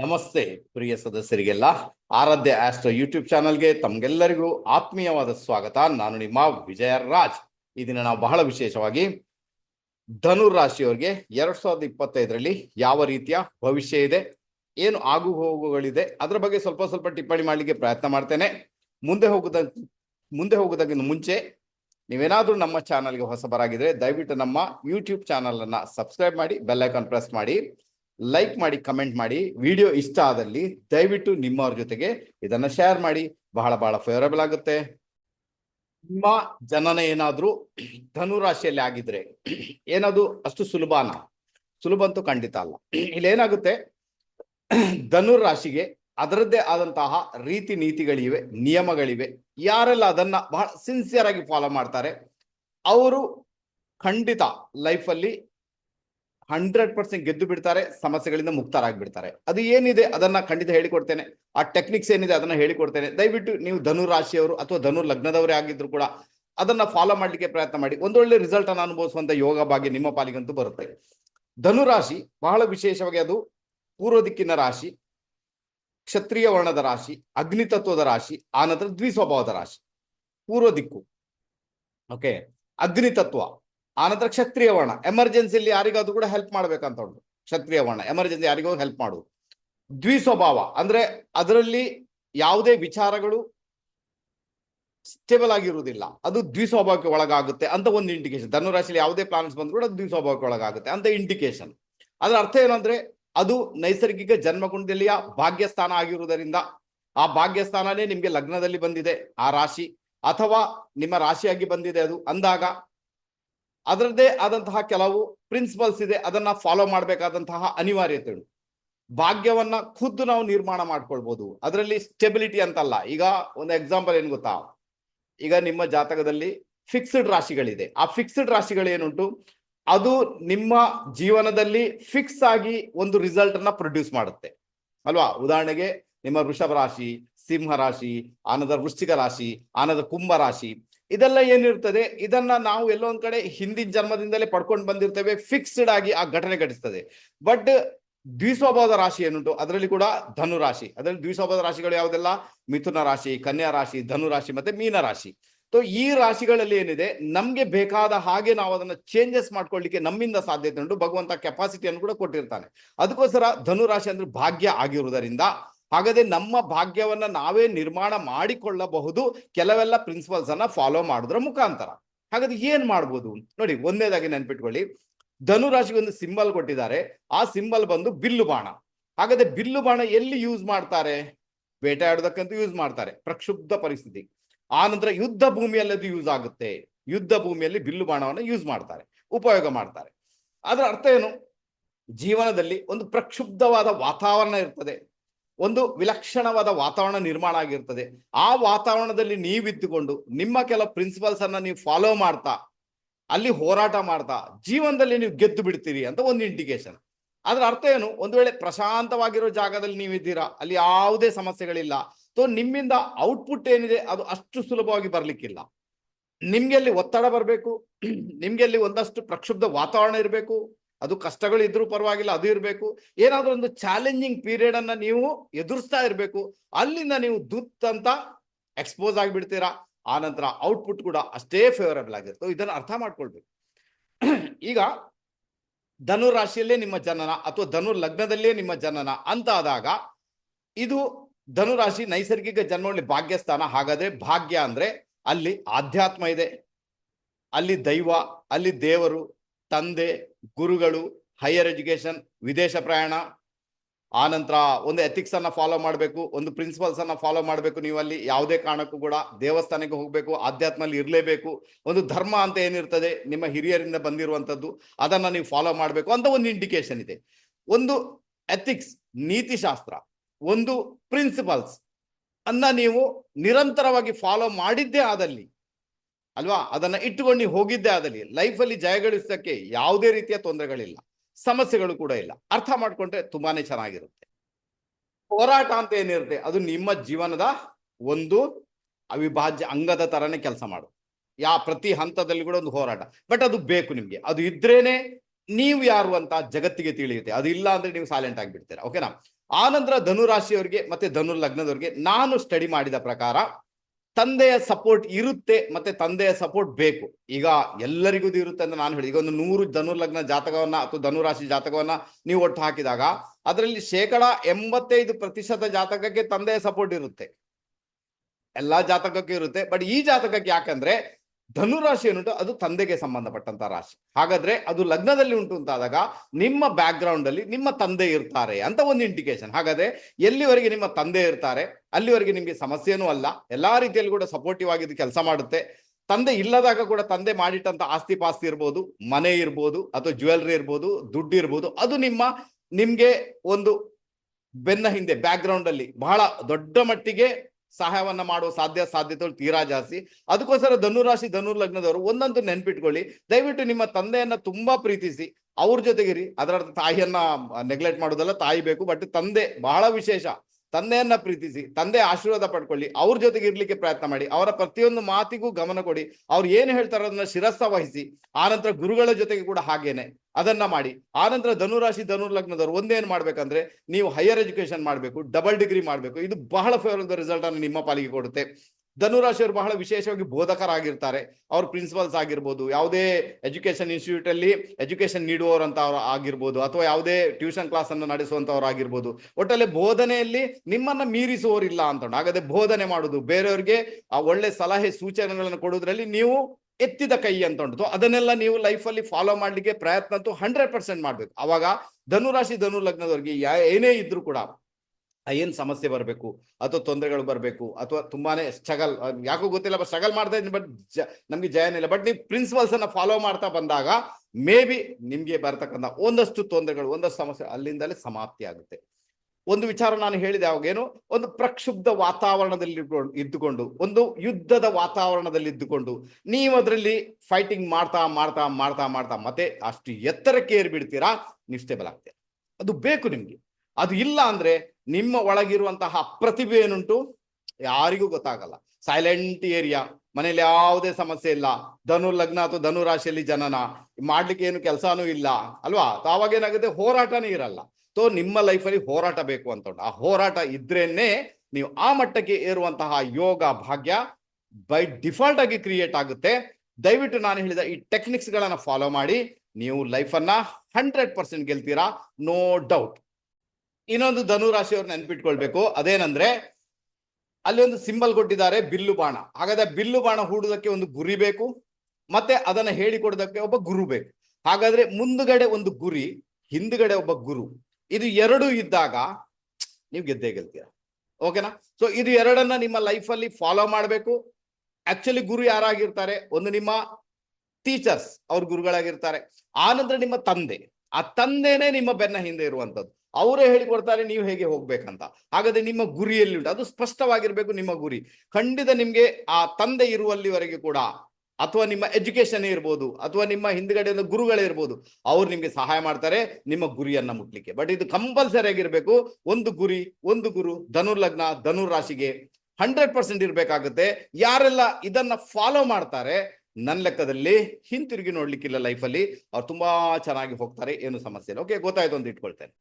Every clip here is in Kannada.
ನಮಸ್ತೆ ಪ್ರಿಯ ಸದಸ್ಯರಿಗೆಲ್ಲ. ಆರಾಧ್ಯ ಆಸ್ಟ್ರೋ ಯೂಟ್ಯೂಬ್ ಚಾನಲ್ಗೆ ತಮ್ಗೆಲ್ಲರಿಗೂ ಆತ್ಮೀಯವಾದ ಸ್ವಾಗತ. ನಾನು ನಿಮ್ಮ ವಿಜಯ ರಾಜ್ ಈ ದಿನ ನಾವು ಬಹಳ ವಿಶೇಷವಾಗಿ ಧನು ರಾಶಿಯವರಿಗೆ ಎರಡ್ ಸಾವಿರದ ಇಪ್ಪತ್ತೈದರಲ್ಲಿ ಯಾವ ರೀತಿಯ ಭವಿಷ್ಯ ಇದೆ, ಏನು ಆಗು ಹೋಗುಗಳಿದೆ, ಅದರ ಬಗ್ಗೆ ಸ್ವಲ್ಪ ಸ್ವಲ್ಪ ಟಿಪ್ಪಣಿ ಮಾಡಲಿಕ್ಕೆ ಪ್ರಯತ್ನ ಮಾಡ್ತೇನೆ. ಮುಂದೆ ಹೋಗುದ ಮುಂದೆ ಹೋಗೋದಕ್ಕಿಂತ ಮುಂಚೆ ನೀವೇನಾದ್ರೂ ನಮ್ಮ ಚಾನಲ್ಗೆ ಹೊಸಬರಾಗಿದ್ರೆ ದಯವಿಟ್ಟು ನಮ್ಮ ಯೂಟ್ಯೂಬ್ ಚಾನಲ್ ಅನ್ನ ಸಬ್ಸ್ಕ್ರೈಬ್ ಮಾಡಿ, ಬೆಲ್ ಐಕಾನ್ ಪ್ರೆಸ್ ಮಾಡಿ. ಲೈಕ್ ಮಾಡಿ ಕಮೆಂಟ್ ಮಾಡಿ ವಿಡಿಯೋ ಇಷ್ಟ ಆದಲ್ಲಿ ದಯವಿಟ್ಟು ನಿಮ್ಮವ್ರ ಜೊತೆಗೆ ಇದನ್ನ ಶೇರ್ ಮಾಡಿ. ಬಹಳ ಬಹಳ ಫೇವರಬಲ್ ಆಗುತ್ತೆ. ನಿಮ್ಮ ಜನನ ಏನಾದ್ರೂ ಧನು ರಾಶಿಯಲ್ಲಿ ಆಗಿದ್ರೆ ಏನದು? ಅಷ್ಟು ಸುಲಭನ. ಸುಲಭ ಅಂತೂ ಖಂಡಿತ ಅಲ್ಲ. ಇಲ್ಲಿ ಏನಾಗುತ್ತೆ? ಧನು ರಾಶಿಗೆ ಅದರದ್ದೇ ಆದಂತಹ ರೀತಿ ನೀತಿಗಳಿವೆ, ನಿಯಮಗಳಿವೆ. ಯಾರೆಲ್ಲ ಅದನ್ನ ಬಹಳ ಸಿನ್ಸಿಯರ್ ಆಗಿ ಫಾಲೋ ಮಾಡ್ತಾರೆ, ಅವರು ಖಂಡಿತ ಲೈಫಲ್ಲಿ ಹಂಡ್ರೆಡ್ ಪರ್ಸೆಂಟ್ ಗೆದ್ದು ಬಿಡ್ತಾರೆ, ಸಮಸ್ಯೆಗಳಿಂದ ಮುಕ್ತರಾಗ್ಬಿಡ್ತಾರೆ. ಅದು ಏನಿದೆ ಅದನ್ನ ಖಂಡಿತ ಹೇಳಿಕೊಡ್ತೇನೆ. ಆ ಟೆಕ್ನಿಕ್ಸ್ ಏನಿದೆ ಅದನ್ನ ಹೇಳಿಕೊಡ್ತೇನೆ. ದಯವಿಟ್ಟು ನೀವು ಧನು ರಾಶಿಯವರು ಅಥವಾ ಧನು ಲಗ್ನದವರೇ ಆಗಿದ್ರು ಕೂಡ ಅದನ್ನ ಫಾಲೋ ಮಾಡ್ಲಿಕ್ಕೆ ಪ್ರಯತ್ನ ಮಾಡಿ. ಒಂದೊಳ್ಳೆ ರಿಸಲ್ಟ್ ಅನ್ನು ಅನುಭವಿಸುವಂತ ಯೋಗ ಭಾಗ್ಯ ನಿಮ್ಮ ಪಾಲಿಗಂತೂ ಬರುತ್ತೆ. ಧನು ರಾಶಿ ಬಹಳ ವಿಶೇಷವಾಗಿ ಅದು ಪೂರ್ವ ದಿಕ್ಕಿನ ರಾಶಿ, ಕ್ಷತ್ರಿಯ ವರ್ಣದ ರಾಶಿ ಅಗ್ನಿ ತತ್ವದ ರಾಶಿ ಆನಂತರ ದ್ವಿಸ್ವಭಾವದ ರಾಶಿ. ಪೂರ್ವ ದಿಕ್ಕು ಓಕೆ ಅಗ್ನಿ ತತ್ವ ಆನಂತರ ಕ್ಷತ್ರಿಯ ವರ್ಣ ಎಮರ್ಜೆನ್ಸಿಲಿ ಯಾರಿಗಾದ್ರೂ ಕೂಡ ಹೆಲ್ಪ್ ಮಾಡ್ಬೇಕಂತ ಉಂಟು. ಕ್ಷತ್ರಿಯ ವರ್ಣ ಎಮರ್ಜೆನ್ಸಿ ಯಾರಿಗೋ ಹೆಲ್ಪ್ ಮಾಡುದು ದ್ವಿಸ್ವಭಾವ ಅಂದ್ರೆ ಅದರಲ್ಲಿ ಯಾವುದೇ ವಿಚಾರಗಳು ಸ್ಟೇಬಲ್ ಆಗಿರುವುದಿಲ್ಲ. ಅದು ದ್ವಿಸ್ವಭಾವಕ್ಕೆ ಒಳಗಾಗುತ್ತೆ ಅಂತ ಒಂದು ಇಂಡಿಕೇಶನ್ ಧನುರಾಶಿಯಲ್ಲಿ ಯಾವುದೇ ಪ್ಲಾನೆಟ್ಸ್ ಬಂದ್ರು ಕೂಡ ದ್ವಿಸ್ವಭಾವಕ್ಕೆ ಒಳಗಾಗುತ್ತೆ ಅಂತ ಇಂಡಿಕೇಶನ್ ಅದರ ಅರ್ಥ ಏನಂದ್ರೆ ಅದು ನೈಸರ್ಗಿಕ ಜನ್ಮಕುಂಡಲಿಯ ಭಾಗ್ಯಸ್ಥಾನ ಆಗಿರುವುದರಿಂದ ಆ ಭಾಗ್ಯಸ್ಥಾನನೇ ನಿಮ್ಗೆ ಲಗ್ನದಲ್ಲಿ ಬಂದಿದೆ. ಆ ರಾಶಿ ಅಥವಾ ನಿಮ್ಮ ರಾಶಿಯಾಗಿ ಬಂದಿದೆ ಅದು. ಅಂದಾಗ ಅದರದ್ದೇ ಆದಂತಹ ಕೆಲವು ಪ್ರಿನ್ಸಿಪಲ್ಸ್ ಇದೆ, ಅದನ್ನ ಫಾಲೋ ಮಾಡಬೇಕಾದಂತಹ ಅನಿವಾರ್ಯತೆಗಳು. ಭಾಗ್ಯವನ್ನ ಖುದ್ದು ನಾವು ನಿರ್ಮಾಣ ಮಾಡ್ಕೊಳ್ಬಹುದು ಅದರಲ್ಲಿ ಸ್ಟೆಬಿಲಿಟಿ ಅಂತಲ್ಲ. ಈಗ ಒಂದು ಎಕ್ಸಾಂಪಲ್ ಏನ್ ಗೊತ್ತಾ? ಈಗ ನಿಮ್ಮ ಜಾತಕದಲ್ಲಿ ಫಿಕ್ಸ್ಡ್ ರಾಶಿಗಳಿದೆ. ಆ ಫಿಕ್ಸ್ಡ್ ರಾಶಿಗಳು ಏನುಂಟು? ಅದು ನಿಮ್ಮ ಜೀವನದಲ್ಲಿ ಫಿಕ್ಸ್ ಆಗಿ ಒಂದು ರಿಸಲ್ಟ್ ಅನ್ನ ಪ್ರೊಡ್ಯೂಸ್ ಮಾಡುತ್ತೆ. ಅಲ್ವಾ? ಉದಾಹರಣೆಗೆ ನಿಮ್ಮ ವೃಷಭ ರಾಶಿ, ಸಿಂಹ ರಾಶಿ, ಆನದ ವೃಶ್ಚಿಕ ರಾಶಿ, ಆನದ ಕುಂಭ ರಾಶಿ. ಇದೆಲ್ಲ ಏನಿರ್ತದೆ? ಇದನ್ನ ನಾವು ಎಲ್ಲೋ ಒಂದ್ ಕಡೆ ಹಿಂದಿನ ಜನ್ಮದಿಂದಲೇ ಪಡ್ಕೊಂಡು ಬಂದಿರ್ತೇವೆ ಫಿಕ್ಸ್ಡ್ ಆಗಿ ಆ ಘಟನೆ ಘಟಿಸ್ತದೆ. ಬಟ್ ದ್ವಿಸ್ವಭಾವದ ರಾಶಿ ಏನುಂಟು? ಅದರಲ್ಲಿ ಕೂಡ ಧನು ರಾಶಿ. ಅದರಲ್ಲಿ ದ್ವಿಸ್ವಭಾವದ ರಾಶಿಗಳು ಯಾವುದೆಲ್ಲ? ಮಿಥುನ ರಾಶಿ, ಕನ್ಯಾ ರಾಶಿ, ಧನು ರಾಶಿ ಮತ್ತೆ ಮೀನ ರಾಶಿ. ಸೊ ಈ ರಾಶಿಗಳಲ್ಲಿ ಏನಿದೆ? ನಮ್ಗೆ ಬೇಕಾದ ಹಾಗೆ ನಾವು ಅದನ್ನ ಚೇಂಜಸ್ ಮಾಡ್ಕೊಳ್ಳಿಕ್ಕೆ ನಮ್ಮಿಂದ ಸಾಧ್ಯತೆ ಉಂಟು. ಭಗವಂತ ಕೆಪಾಸಿಟಿಯನ್ನು ಕೂಡ ಕೊಟ್ಟಿರ್ತಾನೆ. ಅದಕ್ಕೋಸ್ಕರ ಧನು ರಾಶಿ ಅಂದ್ರೆ ಭಾಗ್ಯ ಆಗಿರುವುದರಿಂದ ಹಾಗಾದ್ರೆ ನಮ್ಮ ಭಾಗ್ಯವನ್ನ ನಾವೇ ನಿರ್ಮಾಣ ಮಾಡಿಕೊಳ್ಳಬಹುದು. ಕೆಲವೆಲ್ಲ ಪ್ರಿನ್ಸಿಪಲ್ಸ್ ಅನ್ನ ಫಾಲೋ ಮಾಡೋದ್ರ ಮುಖಾಂತರ. ಹಾಗಾದ್ರೆ ಏನ್ ಮಾಡ್ಬೋದು? ನೋಡಿ, ಒಂದೇದಾಗಿ ನೆನ್ಪಿಟ್ಕೊಳ್ಳಿ. ಧನು ರಾಶಿಗೆ ಒಂದು ಸಿಂಬಲ್ ಕೊಟ್ಟಿದ್ದಾರೆ. ಆ ಸಿಂಬಲ್ ಬಂದು ಬಿಲ್ಲು ಬಾಣ. ಹಾಗಾದ್ರೆ ಬಿಲ್ಲು ಬಾಣ ಎಲ್ಲಿ ಯೂಸ್ ಮಾಡ್ತಾರೆ? ಬೇಟೆಯಾಡೋದಕ್ಕಂತೂ ಯೂಸ್ ಮಾಡ್ತಾರೆ. ಪ್ರಕ್ಷುಬ್ಧ ಪರಿಸ್ಥಿತಿ. ಆ ನಂತರ ಯುದ್ಧ ಭೂಮಿಯಲ್ಲಿ ಅದು ಯೂಸ್ ಆಗುತ್ತೆ. ಯುದ್ಧ ಭೂಮಿಯಲ್ಲಿ ಬಿಲ್ಲು ಬಾಣವನ್ನು ಯೂಸ್ ಮಾಡ್ತಾರೆ. ಉಪಯೋಗ ಮಾಡ್ತಾರೆ. ಅದರ ಅರ್ಥ ಏನು? ಜೀವನದಲ್ಲಿ ಒಂದು ಪ್ರಕ್ಷುಬ್ಧವಾದ ವಾತಾವರಣ ಇರ್ತದೆ. ಒಂದು ವಿಲಕ್ಷಣವಾದ ವಾತಾವರಣ ನಿರ್ಮಾಣ ಆಗಿರ್ತದೆ. ಆ ವಾತಾವರಣದಲ್ಲಿ ನೀವಿದ್ದುಕೊಂಡು ನಿಮ್ಮ ಕೆಲವು ಪ್ರಿನ್ಸಿಪಲ್ಸ್ ಅನ್ನ ನೀವು ಫಾಲೋ ಮಾಡ್ತಾ, ಅಲ್ಲಿ ಹೋರಾಟ ಮಾಡ್ತಾ, ಜೀವನದಲ್ಲಿ ನೀವು ಗೆದ್ದು ಬಿಡ್ತೀರಿ ಅಂತ ಒಂದು ಇಂಡಿಕೇಶನ್ ಅದರ ಅರ್ಥ ಏನು? ಒಂದು ವೇಳೆ ಪ್ರಶಾಂತವಾಗಿರೋ ಜಾಗದಲ್ಲಿ ನೀವಿದ್ದೀರಾ, ಅಲ್ಲಿ ಯಾವುದೇ ಸಮಸ್ಯೆಗಳಿಲ್ಲ ಸೊ ನಿಮ್ಮಿಂದ ಔಟ್ಪುಟ್ ಏನಿದೆ ಅದು ಅಷ್ಟು ಸುಲಭವಾಗಿ ಬರ್ಲಿಕ್ಕಿಲ್ಲ. ನಿಮ್ಗೆ ಅಲ್ಲಿ ಒತ್ತಡ ಬರಬೇಕು, ನಿಮ್ಗೆ ಅಲ್ಲಿ ಒಂದಷ್ಟು ಪ್ರಕ್ಷುಬ್ಧ ವಾತಾವರಣ ಇರಬೇಕು ಅದು ಕಷ್ಟಗಳು ಇದ್ರೂ ಪರವಾಗಿಲ್ಲ, ಅದು ಇರಬೇಕು. ಏನಾದ್ರೂ ಒಂದು ಚಾಲೆಂಜಿಂಗ್ ಪೀರಿಯಡ್ ಅನ್ನ ನೀವು ಎದುರಿಸ್ತಾ ಇರಬೇಕು. ಅಲ್ಲಿಂದ ನೀವು ದುತ್ ಅಂತ ಎಕ್ಸ್ಪೋಸ್ ಆಗಿಬಿಡ್ತೀರಾ? ಆ ನಂತರ ಔಟ್ಪುಟ್ ಕೂಡ ಅಷ್ಟೇ ಫೇವರಬಲ್ ಆಗಿರುತ್ತೆ. ಇದನ್ನ ಅರ್ಥ ಮಾಡ್ಕೊಳ್ಬೇಕು. ಈಗ ಧನು ರಾಶಿಯಲ್ಲೇ ನಿಮ್ಮ ಜನನ ಅಥವಾ ಧನುರ್ ಲಗ್ನದಲ್ಲೇ ನಿಮ್ಮ ಜನನ ಅಂತ ಆದಾಗ ಇದು ಧನು ರಾಶಿ ನೈಸರ್ಗಿಕ ಭಾಗ್ಯ ಭಾಗ್ಯಸ್ಥಾನ. ಹಾಗಾದ್ರೆ ಭಾಗ್ಯ ಅಂದ್ರೆ ಅಲ್ಲಿ ಆಧ್ಯಾತ್ಮ ಇದೆ, ಅಲ್ಲಿ ದೈವ, ಅಲ್ಲಿ ದೇವರು ತಂದೆ, ಗುರುಗಳು ಹೈಯರ್ ಎಜುಕೇಶನ್ ವಿದೇಶ ಪ್ರಯಾಣ ಆನಂತರ ಒಂದು ಎಥಿಕ್ಸ್ ಅನ್ನ ಫಾಲೋ ಮಾಡಬೇಕು, ಒಂದು ಪ್ರಿನ್ಸಿಪಲ್ಸ್ ಅನ್ನ ಫಾಲೋ ಮಾಡಬೇಕು ನೀವು ಅಲ್ಲಿ ಯಾವುದೇ ಕಾರಣಕ್ಕೂ ಕೂಡ ದೇವಸ್ಥಾನಕ್ಕೆ ಹೋಗಬೇಕು ಆಧ್ಯಾತ್ಮಲ್ಲಿ ಇರಲೇಬೇಕು, ಒಂದು ಧರ್ಮ ಅಂತ ಏನಿರ್ತದೆ, ನಿಮ್ಮ ಹಿರಿಯರಿಂದ ಬಂದಿರುವಂಥದ್ದು, ಅದನ್ನ ನೀವು ಫಾಲೋ ಮಾಡಬೇಕು ಅಂತ ಒಂದು ಇಂಡಿಕೇಶನ್ ಇದೆ. ಒಂದು ಎಥಿಕ್ಸ್ ನೀತಿಶಾಸ್ತ್ರ, ಒಂದು ಪ್ರಿನ್ಸಿಪಲ್ಸ್ ಅನ್ನ ನೀವು ನಿರಂತರವಾಗಿ ಫಾಲೋ ಮಾಡಿದ್ದೇ ಆದಲ್ಲಿ ಅಲ್ವಾ? ಅದನ್ನ ಇಟ್ಟುಕೊಂಡು ನೀವು ಹೋಗಿದ್ದೇ ಆದಲ್ಲಿ ಲೈಫಲ್ಲಿ ಜಯಗಳಿಸೋಕ್ಕೆ ಯಾವುದೇ ರೀತಿಯ ತೊಂದರೆಗಳಿಲ್ಲ. ಸಮಸ್ಯೆಗಳು ಕೂಡ ಇಲ್ಲ. ಅರ್ಥ ಮಾಡ್ಕೊಂಡ್ರೆ ತುಂಬಾನೇ ಚೆನ್ನಾಗಿರುತ್ತೆ. ಹೋರಾಟ ಅಂತ ಏನಿರುತ್ತೆ? ಅದು ನಿಮ್ಮ ಜೀವನದ ಒಂದು ಅವಿಭಾಜ್ಯ ಅಂಗದ ತರನೇ ಕೆಲಸ ಮಾಡು. ಯಾ ಪ್ರತಿ ಹಂತದಲ್ಲಿ ಕೂಡ ಒಂದು ಹೋರಾಟ. ಬಟ್ ಅದು ಬೇಕು ನಿಮ್ಗೆ. ಅದು ಇದ್ರೇನೆ ನೀವು ಯಾರು ಅಂತ ಜಗತ್ತಿಗೆ ತಿಳಿಯುತ್ತೆ. ಅದು ಇಲ್ಲ ಅಂದ್ರೆ ನೀವು ಸೈಲೆಂಟ್ ಆಗಿಬಿಡ್ತೀರಾ. ಓಕೆನಾ ಆನಂತರ ಧನುರಾಶಿಯವರಿಗೆ ಮತ್ತೆ ಧನು ಲಗ್ನದವರಿಗೆ ನಾನು ಸ್ಟಡಿ ಮಾಡಿದ ಪ್ರಕಾರ ತಂದೆಯ ಸಪೋರ್ಟ್ ಇರುತ್ತೆ, ಮತ್ತೆ ತಂದೆಯ ಸಪೋರ್ಟ್ ಬೇಕು. ಈಗ ಎಲ್ಲರಿಗೂ ಇರುತ್ತೆ ಅಂತ ನಾನು ಹೇಳಿ ಈಗ ಒಂದು ನೂರು ಧನುರ್ಲಗ್ನ ಲಗ್ನ ಜಾತಕವನ್ನ ಅಥವಾ ಧನುರಾಶಿ ಜಾತಕವನ್ನ ನೀವು ಒಟ್ಟು ಹಾಕಿದಾಗ, ಅದರಲ್ಲಿ ಶೇಕಡ ಎಂಬತ್ತೈದು ಪ್ರತಿಶತ ಜಾತಕಕ್ಕೆ ತಂದೆಯ ಸಪೋರ್ಟ್ ಇರುತ್ತೆ. ಎಲ್ಲಾ ಜಾತಕಕ್ಕೂ ಇರುತ್ತೆ. ಬಟ್ ಈ ಜಾತಕಕ್ಕೆ ಯಾಕಂದ್ರೆ ಧನುರಾಶಿ ಏನುಂಟು ಅದು ತಂದೆಗೆ ಸಂಬಂಧಪಟ್ಟಂತ ರಾಶಿ. ಹಾಗಾದ್ರೆ ಅದು ಲಗ್ನದಲ್ಲಿ ಉಂಟು ಅಂತಾದಾಗ ನಿಮ್ಮ ಬ್ಯಾಕ್ ಗ್ರೌಂಡ್ ಅಲ್ಲಿ ನಿಮ್ಮ ತಂದೆ ಇರ್ತಾರೆ ಅಂತ ಒಂದು ಇಂಡಿಕೇಶನ್ ಹಾಗಾದ್ರೆ ಎಲ್ಲಿವರೆಗೆ ನಿಮ್ಮ ತಂದೆ ಇರ್ತಾರೆ, ಅಲ್ಲಿವರೆಗೆ ನಿಮ್ಗೆ ಸಮಸ್ಯೆನೂ ಅಲ್ಲ, ಎಲ್ಲಾ ರೀತಿಯಲ್ಲಿ ಕೂಡ ಸಪೋರ್ಟಿವ್ ಆಗಿದ್ದು ಕೆಲಸ ಮಾಡುತ್ತೆ. ತಂದೆ ಇಲ್ಲದಾಗ ಕೂಡ ತಂದೆ ಮಾಡಿಟ್ಟಂತ ಆಸ್ತಿ ಪಾಸ್ತಿ ಇರ್ಬೋದು, ಮನೆ ಇರ್ಬೋದು, ಅಥವಾ ಜ್ಯುವೆಲ್ರಿ ಇರ್ಬೋದು, ದುಡ್ಡು ಇರ್ಬೋದು, ಅದು ನಿಮ್ಮ, ನಿಮ್ಗೆ ಒಂದು ಬೆನ್ನ ಹಿಂದೆ ಬ್ಯಾಕ್ ಗ್ರೌಂಡ್ ಅಲ್ಲಿ ಬಹಳ ದೊಡ್ಡ ಮಟ್ಟಿಗೆ ಸಹಾಯವನ್ನ ಮಾಡುವ ಸಾಧ್ಯ ಸಾಧ್ಯತೆಗಳು ತೀರಾ ಜಾಸ್ತಿ. ಅದಕ್ಕೋಸ್ಕರ ಧನುರಾಶಿ ಧನು ಲಗ್ನದವರು ಒಂದಂತೂ ನೆನ್ಪಿಟ್ಕೊಳ್ಳಿ. ದಯವಿಟ್ಟು ನಿಮ್ಮ ತಂದೆಯನ್ನ ತುಂಬಾ ಪ್ರೀತಿಸಿ. ಅವ್ರ ಜೊತೆಗಿರಿ. ಅದರ ತಾಯಿಯನ್ನ ನೆಗ್ಲೆಕ್ಟ್ ಮಾಡೋದಲ್ಲ ತಾಯಿ ಬೇಕು ಬಟ್ ತಂದೆ ಬಹಳ ವಿಶೇಷ. ತಂದೆಯನ್ನ ಪ್ರೀತಿಸಿ, ತಂದೆ ಆಶೀರ್ವಾದ ಪಡ್ಕೊಳ್ಳಿ, ಅವ್ರ ಜೊತೆಗೆ ಇರ್ಲಿಕ್ಕೆ ಪ್ರಯತ್ನ ಮಾಡಿ, ಅವರ ಪ್ರತಿಯೊಂದು ಮಾತಿಗೂ ಗಮನ ಕೊಡಿ, ಅವ್ರು ಏನು ಹೇಳ್ತಾರೋ ಅದನ್ನ ಶಿರಸ್ಸ ವಹಿಸಿ ಆನಂತರ ಗುರುಗಳ ಜೊತೆಗೆ ಕೂಡ ಹಾಗೇನೆ, ಅದನ್ನ ಮಾಡಿ ಆನಂತರ ಧನುರಾಶಿ ಧನು ಲಗ್ನದವ್ರು ಒಂದೇನ್ ಮಾಡ್ಬೇಕಂದ್ರೆ, ನೀವು ಹೈಯರ್ ಎಜುಕೇಶನ್ ಮಾಡಬೇಕು, ಡಬಲ್ ಡಿಗ್ರಿ ಮಾಡಬೇಕು, ಇದು ಬಹಳ ಫೇವರ್ ರಿಸಲ್ಟ್ ಅನ್ನು ನಿಮ್ಮ ಪಾಲಿಗೆ ಕೊಡುತ್ತೆ. ಧನುರಾಶಿಯವರು ಬಹಳ ವಿಶೇಷವಾಗಿ ಬೋಧಕರಾಗಿರ್ತಾರೆ. ಅವ್ರ ಪ್ರಿನ್ಸಿಪಲ್ಸ್ ಆಗಿರ್ಬೋದು, ಯಾವುದೇ ಎಜುಕೇಶನ್ ಇನ್ಸ್ಟಿಟ್ಯೂಟ್ ಅಲ್ಲಿ ಎಜುಕೇಶನ್ ನೀಡುವವರಂತ ಅವ್ರು ಆಗಿರ್ಬೋದು, ಅಥವಾ ಯಾವುದೇ ಟ್ಯೂಷನ್ ಕ್ಲಾಸ್ ಅನ್ನು ನಡೆಸುವಂತವ್ರು ಆಗಿರ್ಬೋದು. ಒಟ್ಟಲ್ಲಿ ಬೋಧನೆಯಲ್ಲಿ ನಿಮ್ಮನ್ನ ಮೀರಿಸುವವರಿಲ್ಲ ಅಂತ ಹಾಗಾದ್ರೆ ಬೋಧನೆ ಮಾಡುದು, ಬೇರೆಯವರಿಗೆ ಆ ಒಳ್ಳೆ ಸಲಹೆ ಸೂಚನೆಗಳನ್ನು ಕೊಡುವುದರಲ್ಲಿ ನೀವು ಎತ್ತಿದ ಕೈ ಅಂತ ಉಂಟು ಅದನ್ನೆಲ್ಲ ನೀವು ಲೈಫಲ್ಲಿ ಫಾಲೋ ಮಾಡ್ಲಿಕ್ಕೆ ಪ್ರಯತ್ನ ಅಂತೂ ಹಂಡ್ರೆಡ್ ಪರ್ಸೆಂಟ್ ಮಾಡ್ಬೇಕು. ಅವಾಗ ಧನುರಾಶಿ ಧನು ಲಗ್ನದವ್ರಿಗೆ ಏನೇ ಇದ್ರೂ ಕೂಡ ಏನ್ ಸಮಸ್ಯೆ ಬರಬೇಕು? ಅಥವಾ ತೊಂದರೆಗಳು ಬರಬೇಕು? ಅಥವಾ ತುಂಬಾನೇ ಸ್ಟ್ರಗಲ್ ಯಾಕೋ ಗೊತ್ತಿಲ್ಲ ಬಟ್ ಸ್ಟ್ರಗಲ್ ಮಾಡ್ತಾ ಇದ್ದೀನಿ ಬಟ್ ನಮ್ಗೆ ಜಯನಿಲ್ಲ ಬಟ್ ನೀವು ಪ್ರಿನ್ಸಿಪಲ್ಸ್ ಅನ್ನ ಫಾಲೋ ಮಾಡ್ತಾ ಬಂದಾಗ ಮೇ ಬಿ ನಿಮ್ಗೆ ಬರ್ತಕ್ಕಂಥ ಒಂದಷ್ಟು ತೊಂದರೆಗಳು, ಒಂದಷ್ಟು ಸಮಸ್ಯೆ ಅಲ್ಲಿಂದಲೇ ಸಮಾಪ್ತಿ ಆಗುತ್ತೆ. ಒಂದು ವಿಚಾರ ನಾನು ಹೇಳಿದೆ, ಅವಾಗೇನು? ಒಂದು ಪ್ರಕ್ಷುಬ್ಧ ವಾತಾವರಣದಲ್ಲಿ ಇದ್ದುಕೊಂಡು, ಒಂದು ಯುದ್ಧದ ವಾತಾವರಣದಲ್ಲಿ ಇದ್ದುಕೊಂಡು, ನೀವು ಅದರಲ್ಲಿ ಫೈಟಿಂಗ್ ಮಾಡ್ತಾ ಮಾಡ್ತಾ ಮಾಡ್ತಾ ಮಾಡ್ತಾ, ಮತ್ತೆ ಅಷ್ಟು ಎತ್ತರಕ್ಕೆ ಏರ್ಬಿಡ್ತೀರಾ ನೀವು ಸ್ಟೇಬಲ್ ಆಗ್ತೀರಾ ಅದು ಬೇಕು ನಿಮ್ಗೆ. ಅದು ಇಲ್ಲ ಅಂದ್ರೆ ನಿಮ್ಮ ಒಳಗಿರುವಂತಹ ಪ್ರತಿಭೆ ಏನುಂಟು? ಯಾರಿಗೂ ಗೊತ್ತಾಗಲ್ಲ. ಸೈಲೆಂಟ್ ಏರಿಯಾ ಮನೆಯಲ್ಲಿ ಯಾವುದೇ ಸಮಸ್ಯೆ ಇಲ್ಲ. ಧನು ಲಗ್ನ ಅಥವಾ ಧನು ರಾಶಿಯಲ್ಲಿ ಜನನ. ಮಾಡ್ಲಿಕ್ಕೆ ಏನು ಕೆಲಸನೂ ಇಲ್ಲ. ಅಲ್ವಾ? ಅವಾಗ ಏನಾಗುತ್ತೆ ಹೋರಾಟನೇ ಇರಲ್ಲ. ಸೊ ನಿಮ್ಮ ಲೈಫಲ್ಲಿ ಹೋರಾಟ ಬೇಕು ಅಂತ ಉಂಟು ಆ ಹೋರಾಟ ಇದ್ರೇನೆ ನೀವು ಆ ಮಟ್ಟಕ್ಕೆ ಏರುವಂತಹ ಯೋಗ ಭಾಗ್ಯ ಬೈ ಡಿಫಾಲ್ಟ್ ಆಗಿ ಕ್ರಿಯೇಟ್ ಆಗುತ್ತೆ. ದಯವಿಟ್ಟು ನಾನು ಹೇಳಿದ ಈ ಟೆಕ್ನಿಕ್ಸ್ ಗಳನ್ನ ಫಾಲೋ ಮಾಡಿ. ನೀವು ಲೈಫನ್ನ ಹಂಡ್ರೆಡ್ ಪರ್ಸೆಂಟ್ ಗೆಲ್ತೀರಾ? ನೋ ಡೌಟ್ ಇನ್ನೊಂದು ಧನು ರಾಶಿಯವ್ರು ನೆನ್ಪಿಟ್ಕೊಳ್ಬೇಕು. ಅದೇನಂದ್ರೆ, ಅಲ್ಲಿ ಒಂದು ಸಿಂಬಲ್ ಕೊಟ್ಟಿದ್ದಾರೆ, ಬಿಲ್ಲು ಬಾಣ. ಹಾಗಾದ್ರೆ ಬಿಲ್ಲು ಬಾಣ ಹೂಡೋದಕ್ಕೆ ಒಂದು ಗುರಿ ಬೇಕು, ಮತ್ತೆ ಅದನ್ನ ಹೇಳಿಕೊಡೋದಕ್ಕೆ ಒಬ್ಬ ಗುರು ಬೇಕು. ಹಾಗಾದ್ರೆ ಮುಂದ್ಗಡೆ ಒಂದು ಗುರಿ, ಹಿಂದುಗಡೆ ಒಬ್ಬ ಗುರು. ಇದು ಎರಡು ಇದ್ದಾಗ, ನೀವು ಗೆದ್ದೇ ಗೆಲ್ತೀರಾ. ಓಕೆನಾ? ಸೊ ಇದು ಎರಡನ್ನ ನಿಮ್ಮ ಲೈಫಲ್ಲಿ ಫಾಲೋ ಮಾಡಬೇಕು. ಆಕ್ಚುಲಿ ಗುರು ಯಾರಾಗಿರ್ತಾರೆ? ಒಂದು ನಿಮ್ಮ ಟೀಚರ್ಸ್, ಅವ್ರ ಗುರುಗಳಾಗಿರ್ತಾರೆ. ಆನಂತರ ನಿಮ್ಮ ತಂದೆ. ಆ ತಂದೆನೇ ನಿಮ್ಮ ಬೆನ್ನ ಹಿಂದೆ ಇರುವಂತದ್ದು ಅವರೇ ಹೇಳಿಕೊಡ್ತಾರೆ, ನೀವು ಹೇಗೆ ಹೋಗ್ಬೇಕಂತ. ಹಾಗಾದ್ರೆ ನಿಮ್ಮ ಗುರಿಯಲ್ಲಿ ಉಂಟು. ಅದು ಸ್ಪಷ್ಟವಾಗಿರ್ಬೇಕು ನಿಮ್ಮ ಗುರಿ. ಖಂಡಿತ ನಿಮ್ಗೆ ಆ ತಂದೆ ಇರುವಲ್ಲಿವರೆಗೆ ಕೂಡ, ಅಥವಾ ನಿಮ್ಮ ಎಜುಕೇಶನ್ ಇರ್ಬೋದು, ಅಥವಾ ನಿಮ್ಮ ಹಿಂದ್ಗಡೆ ಗುರುಗಳೇ ಇರ್ಬೋದು, ಅವ್ರು ನಿಮ್ಗೆ ಸಹಾಯ ಮಾಡ್ತಾರೆ, ನಿಮ್ಮ ಗುರಿಯನ್ನ ಮುಟ್ಲಿಕ್ಕೆ. ಬಟ್ ಇದು ಕಂಪಲ್ಸರಿ ಆಗಿರ್ಬೇಕು. ಒಂದು ಗುರಿ, ಒಂದು ಗುರು ಧನುರ್ ಲಗ್ನ ಧನುರ್ ರಾಶಿಗೆ ಹಂಡ್ರೆಡ್ ಪರ್ಸೆಂಟ್ ಇರ್ಬೇಕಾಗುತ್ತೆ. ಯಾರೆಲ್ಲ ಇದನ್ನ ಫಾಲೋ ಮಾಡ್ತಾರೆ ನನ್ನ ಲೆಕ್ಕದಲ್ಲಿ ಹಿಂತಿರುಗಿ ನೋಡ್ಲಿಕ್ಕಿಲ್ಲ ಲೈಫಲ್ಲಿ ಅವ್ರು ತುಂಬಾ ಚೆನ್ನಾಗಿ ಹೋಗ್ತಾರೆ, ಏನು ಸಮಸ್ಯೆ ಇಲ್ಲ. ಓಕೆ ಗೊತ್ತಾಯ್ತು ಅಂತ ಇಟ್ಕೊಳ್ತೇನೆ.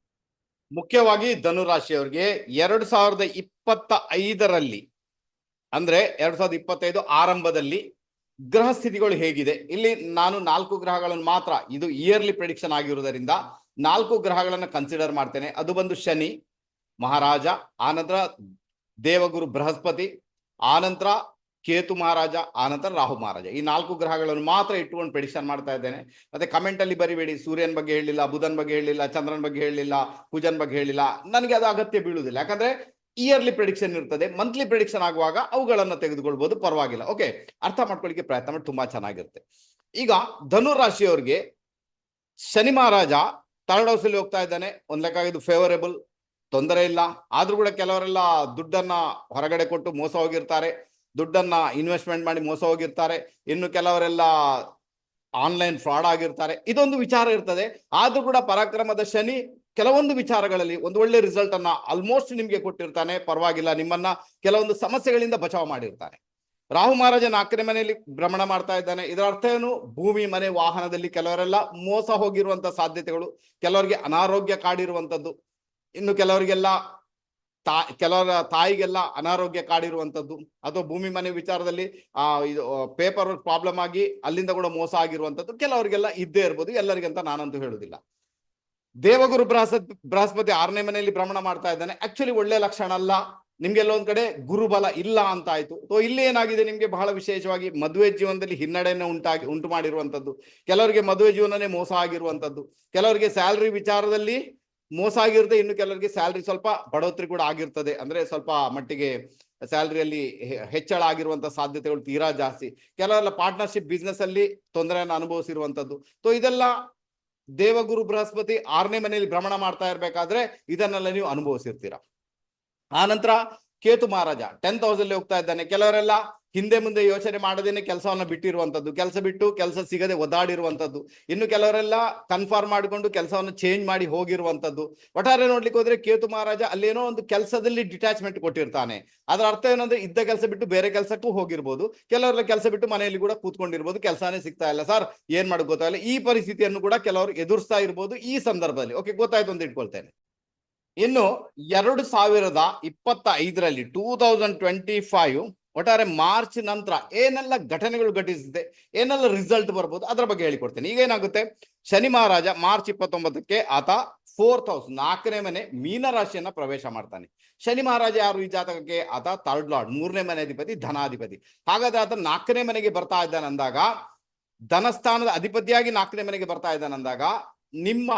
ಮುಖ್ಯವಾಗಿ ಧನುರಾಶಿಯವರಿಗೆ ಎರಡು ಸಾವಿರದ ಇಪ್ಪತ್ತ ಐದರಲ್ಲಿ, ಅಂದ್ರೆ ಎರಡ್ ಸಾವಿರದ ಇಪ್ಪತ್ತೈದು ಆರಂಭದಲ್ಲಿ ಗ್ರಹ ಸ್ಥಿತಿಗಳು ಹೇಗಿದೆ. ಇಲ್ಲಿ ನಾನು ನಾಲ್ಕು ಗ್ರಹಗಳನ್ನು ಮಾತ್ರ, ಇದು ಇಯರ್ಲಿ ಪ್ರಿಡಿಕ್ಷನ್ ಆಗಿರುವುದರಿಂದ ನಾಲ್ಕು ಗ್ರಹಗಳನ್ನು ಕನ್ಸಿಡರ್ ಮಾಡ್ತೇನೆ. ಅದು ಬಂದು ಶನಿ, ಮಹಾರಾಜ, ಆನಂತರ ದೇವಗುರು ಬೃಹಸ್ಪತಿ, ಆನಂತರ ಕೇತು ಮಹಾರಾಜ ಆನಂತರ ರಾಹು ಮಹಾರಾಜ. ಈ ನಾಲ್ಕು ಗ್ರಹಗಳನ್ನು ಮಾತ್ರ ಇಟ್ಟುಕೊಂಡು ಪ್ರೆಡಿಕ್ಷನ್ ಮಾಡ್ತಾ ಇದ್ದೇನೆ. ಮತ್ತೆ ಕಮೆಂಟ್ ಅಲ್ಲಿ ಬರಿಬೇಡಿ. ಸೂರ್ಯನ ಬಗ್ಗೆ ಹೇಳಿಲ್ಲ, ಬುಧನ್ ಬಗ್ಗೆ ಹೇಳಿಲ್ಲ, ಚಂದ್ರನ ಬಗ್ಗೆ ಹೇಳಿಲ್ಲ, ಕುಜನ್ ಬಗ್ಗೆ ಹೇಳಿಲ್ಲ. ನನಗೆ ಅದು ಅಗತ್ಯ ಬೀಳುವುದಿಲ್ಲ. ಯಾಕಂದ್ರೆ ಇಯರ್ಲಿ ಪ್ರೆಡಿಕ್ಷನ್ ಇರ್ತದೆ. ಮಂತ್ಲಿ ಪ್ರೆಡಿಕ್ಷನ್ ಆಗುವಾಗ ಅವುಗಳನ್ನು ತೆಗೆದುಕೊಳ್ಬಹುದು ಪರವಾಗಿಲ್ಲ. ಓಕೆ ಅರ್ಥ ಮಾಡ್ಕೊಳ್ಳಿಕ್ಕೆ ಪ್ರಯತ್ನ ಮಾಡಿ. ತುಂಬಾ ಚೆನ್ನಾಗಿರುತ್ತೆ. ಈಗ ಧನು ರಾಶಿಯವರಿಗೆ ಶನಿ ಮಹಾರಾಜ ಥರ್ಡ್ ಹೌಸ್ ಹೋಗ್ತಾ ಇದ್ದಾನೆ. ಒಂದ್ ಲೆಕ್ಕ ಇದು ಫೇವರೇಬಲ್ ತೊಂದರೆ ಇಲ್ಲ. ಆದ್ರೂ ಕೂಡ ಕೆಲವರೆಲ್ಲ ದುಡ್ಡನ್ನ ಹೊರಗಡೆ ಕೊಟ್ಟು ಮೋಸ ಹೋಗಿರ್ತಾರೆ. ದುಡ್ಡನ್ನ ಇನ್ವೆಸ್ಟ್ಮೆಂಟ್ ಮಾಡಿ ಮೋಸ ಹೋಗಿರ್ತಾರೆ. ಇನ್ನು ಕೆಲವರೆಲ್ಲ ಆನ್ಲೈನ್ ಫ್ರಾಡ್ ಆಗಿರ್ತಾರೆ. ಇದೊಂದು ವಿಚಾರ ಇರ್ತದೆ. ಆದ್ರೂ ಕೂಡ ಪರಾಕ್ರಮದ ಶನಿ ಕೆಲವೊಂದು ವಿಚಾರಗಳಲ್ಲಿ ಒಂದು ಒಳ್ಳೆ ರಿಸಲ್ಟ್ ಅನ್ನ ಆಲ್ಮೋಸ್ಟ್ ನಿಮ್ಗೆ ಕೊಟ್ಟಿರ್ತಾನೆ. ಪರವಾಗಿಲ್ಲ, ನಿಮ್ಮನ್ನ ಕೆಲವೊಂದು ಸಮಸ್ಯೆಗಳಿಂದ ಬಚಾವ್ ಮಾಡಿರ್ತಾನೆ. ರಾಹು ಮಹಾರಾಜ ನಾಲ್ಕನೇ ಮನೆಯಲ್ಲಿ ಭ್ರಮಣ ಮಾಡ್ತಾ ಇದ್ದಾನೆ. ಇದರ ಅರ್ಥ ಏನು? ಭೂಮಿ, ಮನೆ, ವಾಹನದಲ್ಲಿ ಕೆಲವರೆಲ್ಲ ಮೋಸ ಹೋಗಿರುವಂತ ಸಾಧ್ಯತೆಗಳು, ಕೆಲವರಿಗೆ ಅನಾರೋಗ್ಯ ಕಾಡಿರುವಂತದ್ದು, ಇನ್ನು ಕೆಲವರಿಗೆಲ್ಲ ತಾ, ಕೆಲವರ ತಾಯಿಗೆಲ್ಲ ಅನಾರೋಗ್ಯ ಕಾಡಿರುವಂಥದ್ದು. ಅಥವಾ ಭೂಮಿ ಮನೆ ವಿಚಾರದಲ್ಲಿ, ಆ, ಇದು ಪೇಪರ್ ಪ್ರಾಬ್ಲಮ್ ಆಗಿ ಅಲ್ಲಿಂದ ಕೂಡ ಮೋಸ ಆಗಿರುವಂಥದ್ದು ಕೆಲವರಿಗೆಲ್ಲ ಇದ್ದೇ ಇರ್ಬೋದು. ಎಲ್ಲರಿಗಂತ ನಾನಂತೂ ಹೇಳುದಿಲ್ಲ ದೇವಗುರು ಬೃಹಸ್ಪತಿ ಬೃಹಸ್ಪತಿ ಆರನೇ ಮನೆಯಲ್ಲಿ ಭ್ರಮಣ ಮಾಡ್ತಾ ಇದ್ದಾನೆ. ಆಕ್ಚುಲಿ ಒಳ್ಳೆ ಲಕ್ಷಣ ಅಲ್ಲ. ನಿಮ್ಗೆಲ್ಲ ಒಂದ್ ಕಡೆ ಗುರುಬಲ ಇಲ್ಲ ಅಂತ ಆಯ್ತು ಸೊ ಇಲ್ಲಿ ಏನಾಗಿದೆ ನಿಮ್ಗೆ ಬಹಳ ವಿಶೇಷವಾಗಿ ಮದುವೆ ಜೀವನದಲ್ಲಿ ಹಿನ್ನಡೆಯನ್ನು ಉಂಟಾಗಿ, ಉಂಟು ಮಾಡಿರುವಂತದ್ದು ಕೆಲವರಿಗೆ ಮದುವೆ ಜೀವನನೇ ಮೋಸ ಆಗಿರುವಂತದ್ದು ಕೆಲವರಿಗೆ ಸ್ಯಾಲ್ರಿ ವಿಚಾರದಲ್ಲಿ ಮೋಸ ಆಗಿರುತ್ತೆ, ಇನ್ನು ಕೆಲವರಿಗೆ ಸ್ಯಾಲ್ರಿ ಸ್ವಲ್ಪ ಬಡೋತ್ರಿ ಕೂಡ ಆಗಿರ್ತದೆ. ಅಂದ್ರೆ ಸ್ವಲ್ಪ ಮಟ್ಟಿಗೆ ಸ್ಯಾಲ್ರಿಯಲ್ಲಿ ಹೆಚ್ಚಳ ಆಗಿರುವಂತಹ ಸಾಧ್ಯತೆಗಳು ತೀರಾ ಜಾಸ್ತಿ. ಕೆಲವೆಲ್ಲ ಪಾರ್ಟ್ನರ್ಶಿಪ್ ಬಿಸ್ನೆಸ್ ಅಲ್ಲಿ ತೊಂದರೆಯನ್ನು ಅನುಭವಿಸಿರುವಂತದ್ದು. ಸೊ ಇದೆಲ್ಲ ದೇವಗುರು ಬೃಹಸ್ಪತಿ ಆರನೇ ಮನೆಯಲ್ಲಿ ಭ್ರಮಣ ಮಾಡ್ತಾ ಇರ್ಬೇಕಾದ್ರೆ ಇದನ್ನೆಲ್ಲ ನೀವು ಅನುಭವಿಸಿರ್ತೀರ. ಆ ನಂತರ ಕೇತು ಮಹಾರಾಜ ಟೆಂತ್ ಹೌಸ್ ಅಲ್ಲಿ ಹೋಗ್ತಾ ಇದ್ದಾನೆ. ಕೆಲವರೆಲ್ಲ ಹಿಂದೆ ಮುಂದೆ ಯೋಚನೆ ಮಾಡದೇನೆ ಕೆಲಸವನ್ನ ಬಿಟ್ಟಿರುವಂತದ್ದು. ಕೆಲಸ ಬಿಟ್ಟು ಕೆಲಸ ಸಿಗದೆ ಒದಾಡಿರುವಂತದ್ದು ಇನ್ನು ಕೆಲವರೆಲ್ಲ ಕನ್ಫರ್ಮ್ ಮಾಡಿಕೊಂಡು ಕೆಲಸವನ್ನು ಚೇಂಜ್ ಮಾಡಿ ಹೋಗಿರುವಂತದ್ದು. ಒಟ್ಟಾರೆ ನೋಡ್ಲಿಕ್ಕೆ ಹೋದ್ರೆ ಕೇತು ಮಹಾರಾಜ ಅಲ್ಲೇನೋ ಒಂದು ಕೆಲಸದಲ್ಲಿ ಡಿಟ್ಯಾಚ್ಮೆಂಟ್ ಕೊಟ್ಟಿರ್ತಾನೆ. ಅದರ ಅರ್ಥ ಏನಂದ್ರೆ ಇದ್ದ ಕೆಲಸ ಬಿಟ್ಟು ಬೇರೆ ಕೆಲಸಕ್ಕೂ ಹೋಗಿರ್ಬೋದು. ಕೆಲವರೆಲ್ಲ ಕೆಲಸ ಬಿಟ್ಟು ಮನೆಯಲ್ಲಿ ಕೂಡ ಕೂತ್ಕೊಂಡಿರ್ಬೋದು. ಕೆಲಸನೇ ಸಿಗ್ತಾ ಇಲ್ಲ. ಸರ್, ಏನ್ ಮಾಡೋದು ಗೊತ್ತಾಗಲ್ಲ ಈ ಪರಿಸ್ಥಿತಿಯನ್ನು ಕೂಡ ಕೆಲವರು ಎದುರಿಸ್ತಾ ಇರ್ಬೋದು ಈ ಸಂದರ್ಭದಲ್ಲಿ. ಓಕೆ ಗೊತ್ತಾಯ್ತು ಅಂತ ಇಟ್ಕೊಳ್ತೇನೆ. ಇನ್ನು ಎರಡು ಸಾವಿರದ ಇಪ್ಪತ್ತ ಐದರಲ್ಲಿ ಟೂ ತೌಸಂಡ್ ಟ್ವೆಂಟಿ ಫೈವ್ ಒಟ್ಟಾರೆ ಮಾರ್ಚ್ ನಂತರ ಏನೆಲ್ಲ ಘಟನೆಗಳು ಘಟಿಸಿದೆ, ಏನೆಲ್ಲ ರಿಸಲ್ಟ್ ಬರ್ಬೋದು ಅದರ ಬಗ್ಗೆ ಹೇಳಿಕೊಡ್ತೇನೆ. ಈಗ ಏನಾಗುತ್ತೆ? ಶನಿ ಮಹಾರಾಜ ಮಾರ್ಚ್ ಇಪ್ಪತ್ತೊಂಬತ್ತಕ್ಕೆ ಆತ ಫೋರ್ತ್ ಹೌಸ್ ನಾಲ್ಕನೇ ಮನೆ ಮೀನ ರಾಶಿಯನ್ನ ಪ್ರವೇಶ ಮಾಡ್ತಾನೆ. ಶನಿ ಮಹಾರಾಜ ಯಾರು ಈ ಜಾತಕಕ್ಕೆ? ಆತ ಥರ್ಡ್ ಲಾರ್ಡ್ ಮೂರನೇ ಮನೆ ಅಧಿಪತಿ, ಧನಾಧಿಪತಿ. ಹಾಗಾದ್ರೆ ಆತ ನಾಲ್ಕನೇ ಮನೆಗೆ ಬರ್ತಾ ಇದ್ದಾನೆ ಅಂದಾಗ, ಧನಸ್ಥಾನದ ಅಧಿಪತಿಯಾಗಿ ನಾಲ್ಕನೇ ಮನೆಗೆ ಬರ್ತಾ ಇದ್ದಾನೆ ಅಂದಾಗ, ನಿಮ್ಮ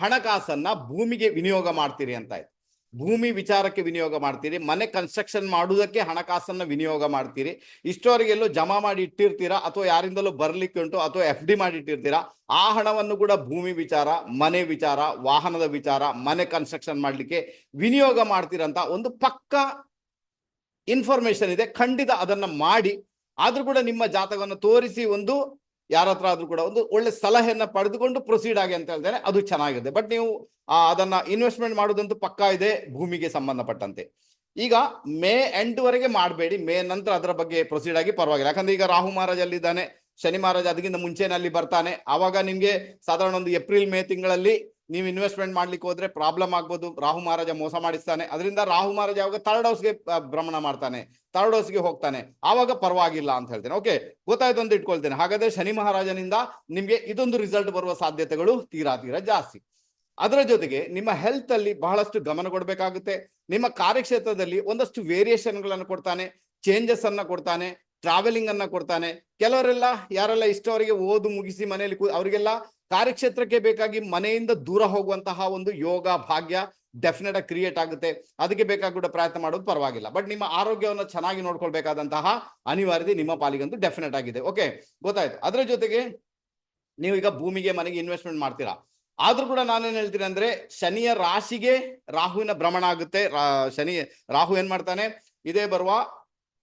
ಹಣಕಾಸನ್ನ ಭೂಮಿಗೆ ವಿನಿಯೋಗ ಮಾಡ್ತೀರಿ ಅಂತ ಆಯ್ತು. ಭೂಮಿ ವಿಚಾರಕ್ಕೆ ವಿನಿಯೋಗ ಮಾಡ್ತೀರಿ, ಮನೆ ಕನ್ಸ್ಟ್ರಕ್ಷನ್ ಮಾಡುವುದಕ್ಕೆ ಹಣಕಾಸನ್ನು ವಿನಿಯೋಗ ಮಾಡ್ತೀರಿ ಇಷ್ಟೋರಿಗೆಲ್ಲೂ ಜಮಾ ಮಾಡಿ ಇಟ್ಟಿರ್ತೀರಾ ಅಥವಾ ಯಾರಿಂದಲೂ ಬರಲಿಕ್ಕೆ ಉಂಟು ಅಥವಾ ಎಫ್ ಡಿ ಮಾಡಿ ಇಟ್ಟಿರ್ತೀರಾ, ಆ ಹಣವನ್ನು ಕೂಡ ಭೂಮಿ ವಿಚಾರ, ಮನೆ ವಿಚಾರ, ವಾಹನದ ವಿಚಾರ, ಮನೆ ಕನ್ಸ್ಟ್ರಕ್ಷನ್ ಮಾಡಲಿಕ್ಕೆ ವಿನಿಯೋಗ ಮಾಡ್ತೀರಂತ ಒಂದು ಪಕ್ಕ ಇನ್ಫಾರ್ಮೇಶನ್ ಇದೆ, ಖಂಡಿತ ಅದನ್ನು ಮಾಡಿ, ಆದರೂ ಕೂಡ ನಿಮ್ಮ ಜಾತಕವನ್ನು ತೋರಿಸಿ ಒಂದು ಯಾರ ಹತ್ರ ಆದ್ರೂ ಕೂಡ ಒಂದು ಒಳ್ಳೆ ಸಲಹೆಯನ್ನ ಪಡೆದುಕೊಂಡು ಪ್ರೊಸೀಡ್ ಆಗಿ ಅಂತ ಹೇಳ್ತೇನೆ ಅದು ಚೆನ್ನಾಗಿದೆ. ಬಟ್ ನೀವು ಅದನ್ನ ಇನ್ವೆಸ್ಟ್ಮೆಂಟ್ ಮಾಡೋದಂತೂ ಪಕ್ಕಾ ಇದೆ, ಭೂಮಿಗೆ ಸಂಬಂಧಪಟ್ಟಂತೆ. ಈಗ ಮೇ ಎಂಡ್ ವರೆಗೆ ಮಾಡಬೇಡಿ. ಮೇ ನಂತರ ಅದರ ಬಗ್ಗೆ ಪ್ರೊಸೀಡ್ ಆಗಿ ಪರವಾಗಿಲ್ಲ. ಯಾಕಂದ್ರೆ ಈಗ ರಾಹು ಮಹಾರಾಜ್ ಅಲ್ಲಿದ್ದಾನೆ, ಶನಿ ಮಹಾರಾಜ್ ಅದಕ್ಕಿಂತ ಮುಂಚೆನೇ ಅಲ್ಲಿ ಬರ್ತಾನೆ. ಆವಾಗ ನಿಮ್ಗೆ ಸಾಧಾರಣ ಒಂದು ಏಪ್ರಿಲ್ ಮೇ ತಿಂಗಳಲ್ಲಿ ನೀವು ಇನ್ವೆಸ್ಟ್ಮೆಂಟ್ ಮಾಡ್ಲಿಕ್ಕೆ ಹೋದ್ರೆ ಪ್ರಾಬ್ಲಮ್ ಆಗ್ಬೋದು. ರಾಹು ಮಹಾರಾಜ ಮೋಸ ಮಾಡಿಸ್ತಾನೆ. ಅದರಿಂದ ರಾಹು ಮಹಾರಾಜ ಯಾವಾಗ ಥರ್ಡ್ ಹೌಸ್ಗೆ ಭ್ರಮಣ ಮಾಡ್ತಾನೆ. ಥರ್ಡ್ ಹೌಸ್ಗೆ ಹೋಗ್ತಾನೆ. ಆವಾಗ ಪರವಾಗಿಲ್ಲ ಅಂತ ಹೇಳ್ತೇನೆ. ಓಕೆ ಗೊತ್ತಾಯ್ತು ಅಂತ ಇಟ್ಕೊಳ್ತೇನೆ. ಹಾಗಾದ್ರೆ ಶನಿ ಮಹಾರಾಜನಿಂದ ನಿಮ್ಗೆ ಇದೊಂದು ರಿಸಲ್ಟ್ ಬರುವ ಸಾಧ್ಯತೆಗಳು ತೀರಾ ತೀರಾ ಜಾಸ್ತಿ. ಅದರ ಜೊತೆಗೆ ನಿಮ್ಮ ಹೆಲ್ತ್ ಅಲ್ಲಿ ಬಹಳಷ್ಟು ಗಮನ ಕೊಡಬೇಕಾಗುತ್ತೆ. ನಿಮ್ಮ ಕಾರ್ಯಕ್ಷೇತ್ರದಲ್ಲಿ ಒಂದಷ್ಟು ವೇರಿಯೇಷನ್ಗಳನ್ನು ಕೊಡ್ತಾನೆ. ಚೇಂಜಸ್ ಅನ್ನ ಕೊಡ್ತಾನೆ. ಟ್ರಾವೆಲಿಂಗ್ ಅನ್ನ ಕೊಡ್ತಾನೆ. ಕೆಲವರೆಲ್ಲ ಯಾರೆಲ್ಲ ಇಷ್ಟವರಿಗೆ ಓದು ಮುಗಿಸಿ ಮನೆಯಲ್ಲಿ ಅವರಿಗೆಲ್ಲ ಕಾರ್ಯಕ್ಷೇತ್ರಕ್ಕೆ ಬೇಕಾಗಿ ಮನೆಯಿಂದ ದೂರ ಹೋಗುವಂತಹ ಒಂದು ಯೋಗ ಭಾಗ್ಯ ಡೆಫಿನೆಟ್ ಆಗಿ ಕ್ರಿಯೇಟ್ ಆಗುತ್ತೆ. ಅದಕ್ಕೆ ಬೇಕಾಗಿ ಕೂಡ ಪ್ರಯತ್ನ ಮಾಡೋದು ಪರವಾಗಿಲ್ಲ. ಬಟ್ ನಿಮ್ಮ ಆರೋಗ್ಯವನ್ನು ಚೆನ್ನಾಗಿ ನೋಡ್ಕೊಳ್ಬೇಕಾದಂತಹ ಅನಿವಾರ್ಯತೆ ನಿಮ್ಮ ಪಾಲಿಗಂತೂ ಡೆಫಿನೆಟ್ ಆಗಿದೆ. ಓಕೆ ಗೊತ್ತಾಯ್ತು. ಅದರ ಜೊತೆಗೆ ನೀವು ಈಗ ಭೂಮಿಗೆ, ಮನೆಗೆ ಇನ್ವೆಸ್ಟ್ಮೆಂಟ್ ಮಾಡ್ತೀರಾ. ಆದ್ರೂ ಕೂಡ ನಾನೇನ್ ಹೇಳ್ತೀನಿ ಅಂದ್ರೆ ಶನಿಯ ರಾಶಿಗೆ ರಾಹುವಿನ ಭ್ರಮಣ ಆಗುತ್ತೆ. ಶನಿ, ರಾಹು ಏನ್ ಮಾಡ್ತಾನೆ? ಇದೇ ಬರುವ,